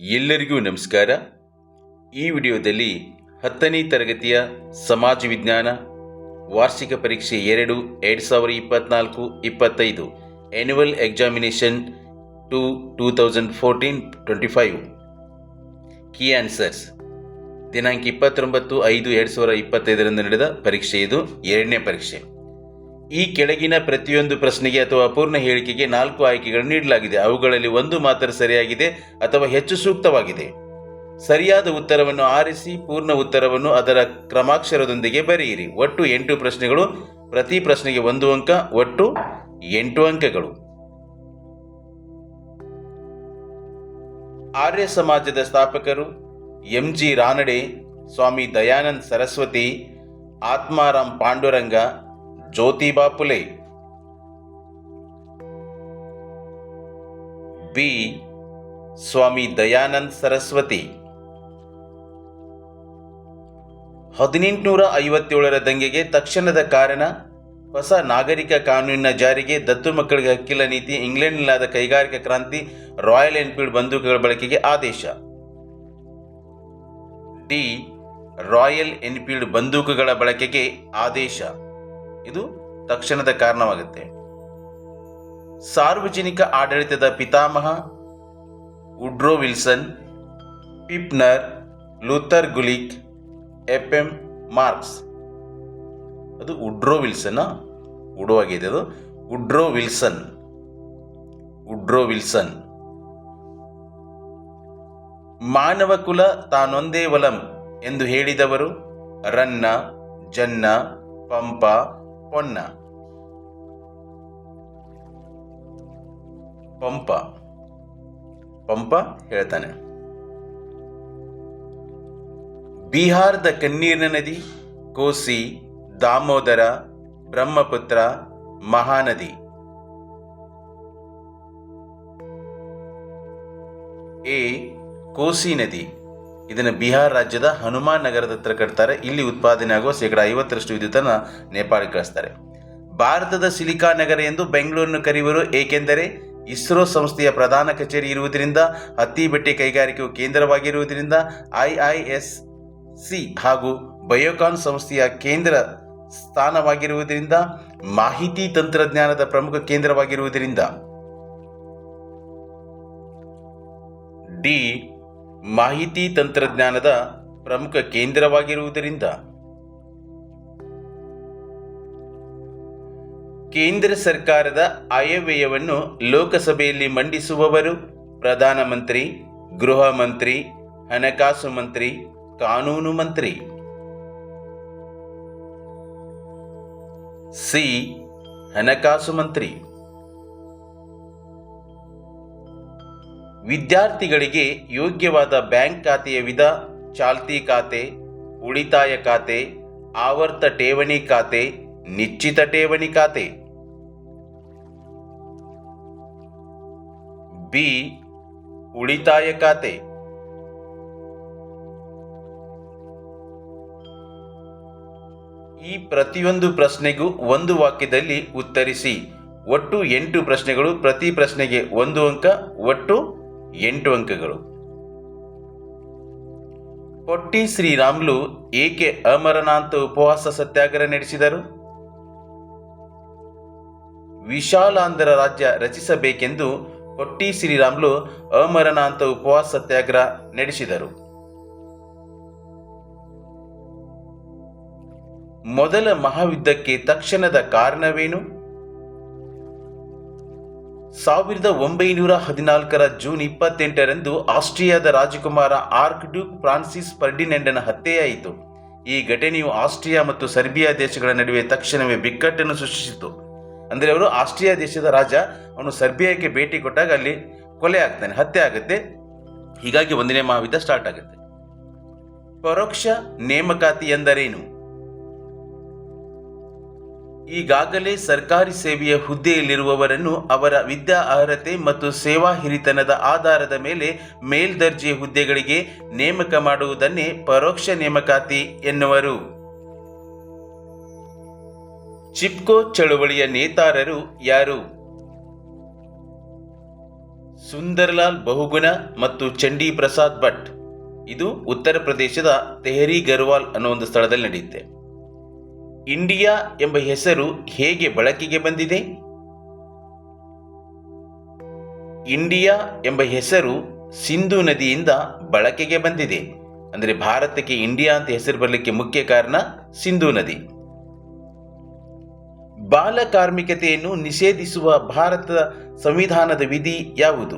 ಎಲ್ಲರಿಗೂ ನಮಸ್ಕಾರ. ಈ ವಿಡಿಯೋದಲ್ಲಿ ಹತ್ತನೇ ತರಗತಿಯ ಸಮಾಜ ವಿಜ್ಞಾನ, ವಾರ್ಷಿಕ ಪರೀಕ್ಷೆ ಎರಡು ಎರಡು ಸಾವಿರದ ಇಪ್ಪತ್ನಾಲ್ಕು, ಇಪ್ಪತ್ತೈದು annual examination to two thousand fourteen twenty five key answers ದಿನಾಂಕ ಇಪ್ಪತ್ತೊಂಬತ್ತು ಐದು, ಎರಡು ಸಾವಿರದ ಇಪ್ಪತ್ತೈದರಂದು ನಡೆದ ಪರೀಕ್ಷೆ ಇದು. ಎರಡನೇ ಪರೀಕ್ಷೆ. ಈ ಕೆಳಗಿನ ಪ್ರತಿಯೊಂದು ಪ್ರಶ್ನೆಗೆ ಅಥವಾ ಪೂರ್ಣ ಹೇಳಿಕೆಗೆ ನಾಲ್ಕು ಆಯ್ಕೆಗಳನ್ನು ನೀಡಲಾಗಿದೆ. ಅವುಗಳಲ್ಲಿ ಒಂದು ಮಾತ್ರ ಸರಿಯಾಗಿದೆ ಅಥವಾ ಹೆಚ್ಚು ಸೂಕ್ತವಾಗಿದೆ. ಸರಿಯಾದ ಉತ್ತರವನ್ನು ಆರಿಸಿ, ಪೂರ್ಣ ಉತ್ತರವನ್ನು ಅದರ ಕ್ರಮಾಕ್ಷರದೊಂದಿಗೆ ಬರೆಯಿರಿ. ಒಟ್ಟು ಎಂಟು ಪ್ರಶ್ನೆಗಳು, ಪ್ರತಿ ಪ್ರಶ್ನೆಗೆ ಒಂದು ಅಂಕ, ಒಟ್ಟು ಎಂಟು ಅಂಕಗಳು. ಆರ್ಯ ಸಮಾಜದ ಸ್ಥಾಪಕರು M G Ranade, Swami Dayanand Saraswati, Atmaram Pandurang Jyotiba Phule B. Swami Dayanand Saraswati. ಹದಿನೆಂಟುನೂರ ಐವತ್ತೇಳರ ದಂಗೆಗೆ ತಕ್ಷಣದ ಕಾರಣ ಹೊಸ ನಾಗರಿಕ ಕಾನೂನಿನ ಜಾರಿಗೆ ದತ್ತು ಮಕ್ಕಳಿಗೆ ಹಕ್ಕಿಲ್ಲ ನೀತಿ, ಇಂಗ್ಲೆಂಡ್ನಲ್ಲಾದ ಕೈಗಾರಿಕಾ ಕ್ರಾಂತಿ, ರಾಯಲ್ ಎನ್ಫೀಲ್ಡ್ ಬಂದೂಕುಗಳ ಬಳಕೆಗೆ ಆದೇಶ. ಡಿ. ರಾಯಲ್ ಎನ್ಫೀಲ್ಡ್ ಬಂದೂಕುಗಳ ಬಳಕೆಗೆ ಆದೇಶ. ಇದು ತಕ್ಷಣದ ಕಾರಣವಾಗುತ್ತೆ. ಸಾರ್ವಜನಿಕ ಆಡಳಿತದ ಪಿತಾಮಹ Woodrow Wilson, Pfiffner, Luther Gulick F M Marx. ಅದು ಉಡ್ರೋ ವಿಲ್ಸನ್ ಉಡುವಾಗಿದೆ ಅದು ಉಡ್ರೋ ವಿಲ್ಸನ್. ಉಡ್ರೋ ವಿಲ್ಸನ್. ಮಾನವ ಕುಲ ತಾನೊಂದೇ ವಲಂ ಎಂದು ಹೇಳಿದವರು ರನ್ನ, ಜನ್ನ, ಪಂಪ ಪೊನ್ನ. ಪಂಪ. ಪಂಪ ಹೇಳ್ತಾನೆ. ಬಿಹಾರದ ಕಣ್ಣೀರಿನ ನದಿ ಕೋಸಿ ದಾಮೋದರ ಬ್ರಹ್ಮಪುತ್ರ ಮಹಾನದಿ. ಎ ಕೋಸಿ ನದಿ. ಇದನ್ನು ಬಿಹಾರ್ ರಾಜ್ಯದ ಹನುಮಾನ್ ನಗರದ ಹತ್ರ ಕಟ್ತಾರೆ. ಇಲ್ಲಿ ಉತ್ಪಾದನೆ ಆಗುವ ಶೇಕಡ ಐವತ್ತರಷ್ಟು ವಿದ್ಯುತ್ತನ್ನು ನೇಪಾಳಕ್ಕೆ ಕಳಿಸ್ತಾರೆ. ಭಾರತದ ಸಿಲಿಕಾ ನಗರ ಎಂದು ಬೆಂಗಳೂರನ್ನು ಕರೆಯುವರು ಏಕೆಂದರೆ ಇಸ್ರೋ ಸಂಸ್ಥೆಯ ಪ್ರಧಾನ ಕಚೇರಿ ಇರುವುದರಿಂದ, ಹತ್ತಿ ಬಟ್ಟೆ ಕೈಗಾರಿಕೆಯು ಕೇಂದ್ರವಾಗಿರುವುದರಿಂದ ಐಐಎಸ್ ಸಿ ಹಾಗೂ ಬಯೋಕಾನ್ ಸಂಸ್ಥೆಯ ಕೇಂದ್ರ ಸ್ಥಾನವಾಗಿರುವುದರಿಂದ, ಮಾಹಿತಿ ತಂತ್ರಜ್ಞಾನದ ಪ್ರಮುಖ ಕೇಂದ್ರವಾಗಿರುವುದರಿಂದ. ಡಿ. ಮಾಹಿತಿ ತಂತ್ರಜ್ಞಾನದ ಪ್ರಮುಖ ಕೇಂದ್ರವಾಗಿರುವುದರಿಂದ. ಕೇಂದ್ರ ಸರ್ಕಾರದ ಆಯವ್ಯಯವನ್ನು ಲೋಕಸಭೆಯಲ್ಲಿ ಮಂಡಿಸುವವರು ಪ್ರಧಾನಮಂತ್ರಿ ಗೃಹ ಮಂತ್ರಿ, ಹಣಕಾಸು ಮಂತ್ರಿ, ಕಾನೂನು ಮಂತ್ರಿ. ಸಿ. ಹಣಕಾಸು ಮಂತ್ರಿ. ವಿದ್ಯಾರ್ಥಿಗಳಿಗೆ ಯೋಗ್ಯವಾದ ಬ್ಯಾಂಕ್ ಖಾತೆಯ ವಿಧ, ಚಾಲ್ತಿ ಖಾತೆ, ಉಳಿತಾಯ ಖಾತೆ, ಆವರ್ತ ಠೇವಣಿ ಖಾತೆ, ನಿಶ್ಚಿತ ಠೇವಣಿ ಖಾತೆ. ಬಿ, ಉಳಿತಾಯ ಖಾತೆ. ಈ ಪ್ರತಿಯೊಂದು ಪ್ರಶ್ನೆಗೂ ಒಂದು ವಾಕ್ಯದಲ್ಲಿ ಉತ್ತರಿಸಿ. ಒಟ್ಟು ಎಂಟು ಪ್ರಶ್ನೆಗಳು, ಪ್ರತಿ ಪ್ರಶ್ನೆಗೆ ಒಂದು ಅಂಕ, ಒಟ್ಟು ಎಂಟು ಅಂಕಗಳು. ಪೊಟ್ಟಿ ಶ್ರೀರಾಮ್ಲು ಏಕೆ ಅಮರನಾಂತ ಉಪವಾಸ ಸತ್ಯಾಗ್ರಹ ನಡೆಸಿದರು? ವಿಶಾಲಾಂಧ್ರ ರಾಜ್ಯ ರಚಿಸಬೇಕೆಂದು ಪೊಟ್ಟಿ ಶ್ರೀರಾಮ್ಲು ಅಮರನಾಂತ ಉಪವಾಸ ಸತ್ಯಾಗ್ರಹ ನಡೆಸಿದರು. ಮೊದಲ ಮಹಾಯುದ್ಧಕ್ಕೆ ತಕ್ಷಣದ ಕಾರಣವೇನು? ಸಾವಿರದ ಒಂಬೈನೂರ ಹದಿನಾಲ್ಕರ ಜೂನ್ ಇಪ್ಪತ್ತೆಂಟರಂದು ಆಸ್ಟ್ರಿಯಾದ ರಾಜಕುಮಾರ ಆರ್ಕ್ ಡ್ಯೂಕ್ ಫ್ರಾನ್ಸಿಸ್ ಪರ್ಡಿನೆಂಡನ ಹತ್ಯೆಯಾಯಿತು. ಈ ಘಟನೆಯು ಆಸ್ಟ್ರಿಯಾ ಮತ್ತು ಸರ್ಬಿಯಾ ದೇಶಗಳ ನಡುವೆ ತಕ್ಷಣವೇ ಬಿಕ್ಕಟ್ಟನ್ನು ಸೃಷ್ಟಿಸಿತು. ಅಂದರೆ ಅವರು ಆಸ್ಟ್ರಿಯಾ ದೇಶದ ರಾಜ, ಅವನು ಸರ್ಬಿಯಾಕ್ಕೆ ಭೇಟಿ ಕೊಟ್ಟಾಗ ಅಲ್ಲಿ ಕೊಲೆ ಆಗ್ತಾನೆ, ಹತ್ಯೆ ಆಗುತ್ತೆ. ಹೀಗಾಗಿ ಒಂದನೇ ಮಹಾಯುದ್ಧ ಸ್ಟಾರ್ಟ್ ಆಗುತ್ತೆ. ಪರೋಕ್ಷ ನೇಮಕಾತಿ ಎಂದರೇನು? ಈಗಾಗಲೇ ಸರ್ಕಾರಿ ಸೇವೆಯ ಹುದ್ದೆಯಲ್ಲಿರುವವರನ್ನು ಅವರ ವಿದ್ಯಾ ಅರ್ಹತೆ ಮತ್ತು ಸೇವಾ ಹಿರಿತನದ ಆಧಾರದ ಮೇಲೆ ಮೇಲ್ದರ್ಜೆ ಹುದ್ದೆಗಳಿಗೆ ನೇಮಕ ಮಾಡುವುದನ್ನೇ ಪರೋಕ್ಷ ನೇಮಕಾತಿ ಎನ್ನುವರು. ಚಿಪ್ಕೋ ಚಳುವಳಿಯ ನೇತಾರರು ಯಾರು? ಸುಂದರ್ಲಾಲ್ ಬಹುಗುಣ ಮತ್ತು ಚಂಡಿ ಪ್ರಸಾದ್ ಭಟ್. ಇದು ಉತ್ತರ ಪ್ರದೇಶದ ತೆಹರಿ ಗರ್ವಾಲ್ ಅನ್ನೋ ಒಂದು ಸ್ಥಳದಲ್ಲಿ ನಡೆಯುತ್ತೆ. ಇಂಡಿಯಾ ಎಂಬ ಹೆಸರು ಹೇಗೆ ಬಳಕೆಗೆ ಬಂದಿದೆ? ಇಂಡಿಯಾ ಎಂಬ ಹೆಸರು ಸಿಂಧು ನದಿಯಿಂದ ಬಳಕೆಗೆ ಬಂದಿದೆ. ಅಂದರೆ ಭಾರತಕ್ಕೆ ಇಂಡಿಯಾ ಅಂತ ಹೆಸರು ಬರಲಿಕ್ಕೆ ಮುಖ್ಯ ಕಾರಣ ಸಿಂಧು ನದಿ. ಬಾಲ ಕಾರ್ಮಿಕತೆಯನ್ನು ನಿಷೇಧಿಸುವ ಭಾರತದ ಸಂವಿಧಾನದ ವಿಧಿ ಯಾವುದು?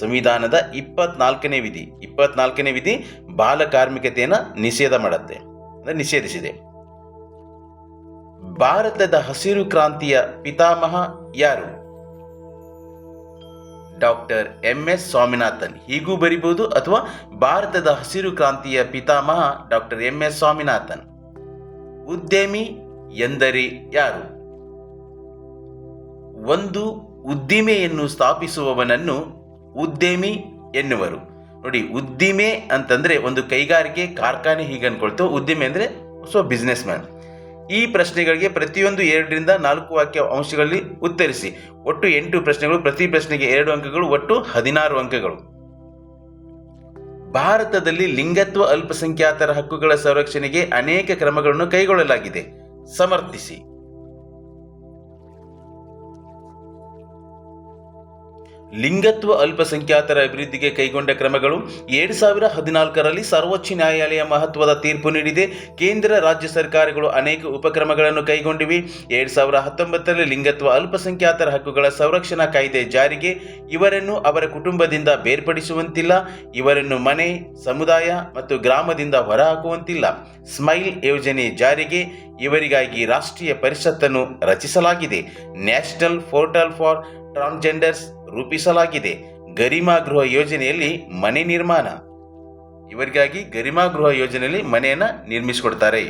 ಸಂವಿಧಾನದ ಇಪ್ಪತ್ನಾಲ್ಕನೇ ವಿಧಿ. ಇಪ್ಪತ್ನಾಲ್ಕನೇ ವಿಧಿ ಬಾಲ ಕಾರ್ಮಿಕತೆಯನ್ನು ನಿಷೇಧ ಮಾಡುತ್ತೆ. ಅಂದರೆ ನಿಷೇಧಿಸಿದೆ. ಭಾರತದ ಹಸಿರು ಕ್ರಾಂತಿಯ ಪಿತಾಮಹ ಯಾರು? Doctor M S Swaminathan. ಹೀಗೂ ಬರಿಬಹುದು ಅಥವಾ ಭಾರತದ ಹಸಿರು ಕ್ರಾಂತಿಯ ಪಿತಾಮಹ ಡಾಕ್ಟರ್ ಎಂ ಎಸ್ ಸ್ವಾಮಿನಾಥನ್? ಉದ್ಯಮಿ ಎಂದರೆ ಯಾರು? ಒಂದು ಉದ್ದಿಮೆಯನ್ನು ಸ್ಥಾಪಿಸುವವನನ್ನು ಉದ್ಯಮಿ ಎನ್ನುವರು. ನೋಡಿ, ಉದ್ದಿಮೆ ಅಂತಂದ್ರೆ ಒಂದು ಕೈಗಾರಿಕೆ, ಕಾರ್ಖಾನೆ ಹೀಗೆ ಅನ್ಕೊಳ್ತೇವೆ ಉದ್ದಿಮೆ ಅಂದ್ರೆ ಸೊ ಬಿಸ್ನೆಸ್ ಮ್ಯಾನ್ ಈ ಪ್ರಶ್ನೆಗಳಿಗೆ ಪ್ರತಿಯೊಂದು ಎರಡರಿಂದ ನಾಲ್ಕು ವಾಕ್ಯ ಅಂಶಗಳಲ್ಲಿ ಉತ್ತರಿಸಿ. ಒಟ್ಟು ಎಂಟು ಪ್ರಶ್ನೆಗಳು, ಪ್ರತಿ ಪ್ರಶ್ನೆಗೆ ಎರಡು ಅಂಕಗಳು, ಒಟ್ಟು ಹದಿನಾರು ಅಂಕಗಳು. ಭಾರತದಲ್ಲಿ ಲಿಂಗತ್ವ ಅಲ್ಪಸಂಖ್ಯಾತರ ಹಕ್ಕುಗಳ ಸಂರಕ್ಷಣೆಗೆ ಅನೇಕ ಕ್ರಮಗಳನ್ನು ಕೈಗೊಳ್ಳಲಾಗಿದೆ. ಸಮರ್ಥಿಸಿ. ಲಿಂಗತ್ವ ಅಲ್ಪಸಂಖ್ಯಾತರ ಅಭಿವೃದ್ಧಿಗೆ ಕೈಗೊಂಡ ಕ್ರಮಗಳು ಎರಡು ಸಾವಿರ ಹದಿನಾಲ್ಕರಲ್ಲಿ ಸರ್ವೋಚ್ಚ ನ್ಯಾಯಾಲಯ ಮಹತ್ವದ ತೀರ್ಪು ನೀಡಿದೆ. ಕೇಂದ್ರ, ರಾಜ್ಯ ಸರ್ಕಾರಗಳು ಅನೇಕ ಉಪಕ್ರಮಗಳನ್ನು ಕೈಗೊಂಡಿವೆ. ಎರಡು ಸಾವಿರ ಹತ್ತೊಂಬತ್ತರಲ್ಲಿ ಲಿಂಗತ್ವ ಅಲ್ಪಸಂಖ್ಯಾತರ ಹಕ್ಕುಗಳ ಸಂರಕ್ಷಣಾ ಕಾಯ್ದೆ ಜಾರಿಗೆ ಇವರನ್ನು ಅವರ ಕುಟುಂಬದಿಂದ ಬೇರ್ಪಡಿಸುವಂತಿಲ್ಲ. ಇವರನ್ನು ಮನೆ, ಸಮುದಾಯ ಮತ್ತು ಗ್ರಾಮದಿಂದ ಹೊರಹಾಕುವಂತಿಲ್ಲ. ಸ್ಮೈಲ್ ಯೋಜನೆ ಜಾರಿಗೆ ಇವರಿಗಾಗಿ ರಾಷ್ಟ್ರೀಯ ಪರಿಷತ್ತನ್ನು ರಚಿಸಲಾಗಿದೆ. ನ್ಯಾಷನಲ್ ಪೋರ್ಟಲ್ ಫಾರ್ ಟ್ರಾನ್ಸ್ಜೆಂಡರ್ಸ್ ರೂಪಿಸಲಾಗಿದೆ. ಗರಿಮಾ ಗೃಹ ಯೋಜನೆಯಲ್ಲಿ ಮನೆ ನಿರ್ಮಾಣ. ಇವರಿಗಾಗಿ ಗರಿಮಾ ಗೃಹ ಯೋಜನೆಯಲ್ಲಿ ಮನೆಯನ್ನ ನಿರ್ಮಿಸಿಕೊಡ್ತಾರೆ.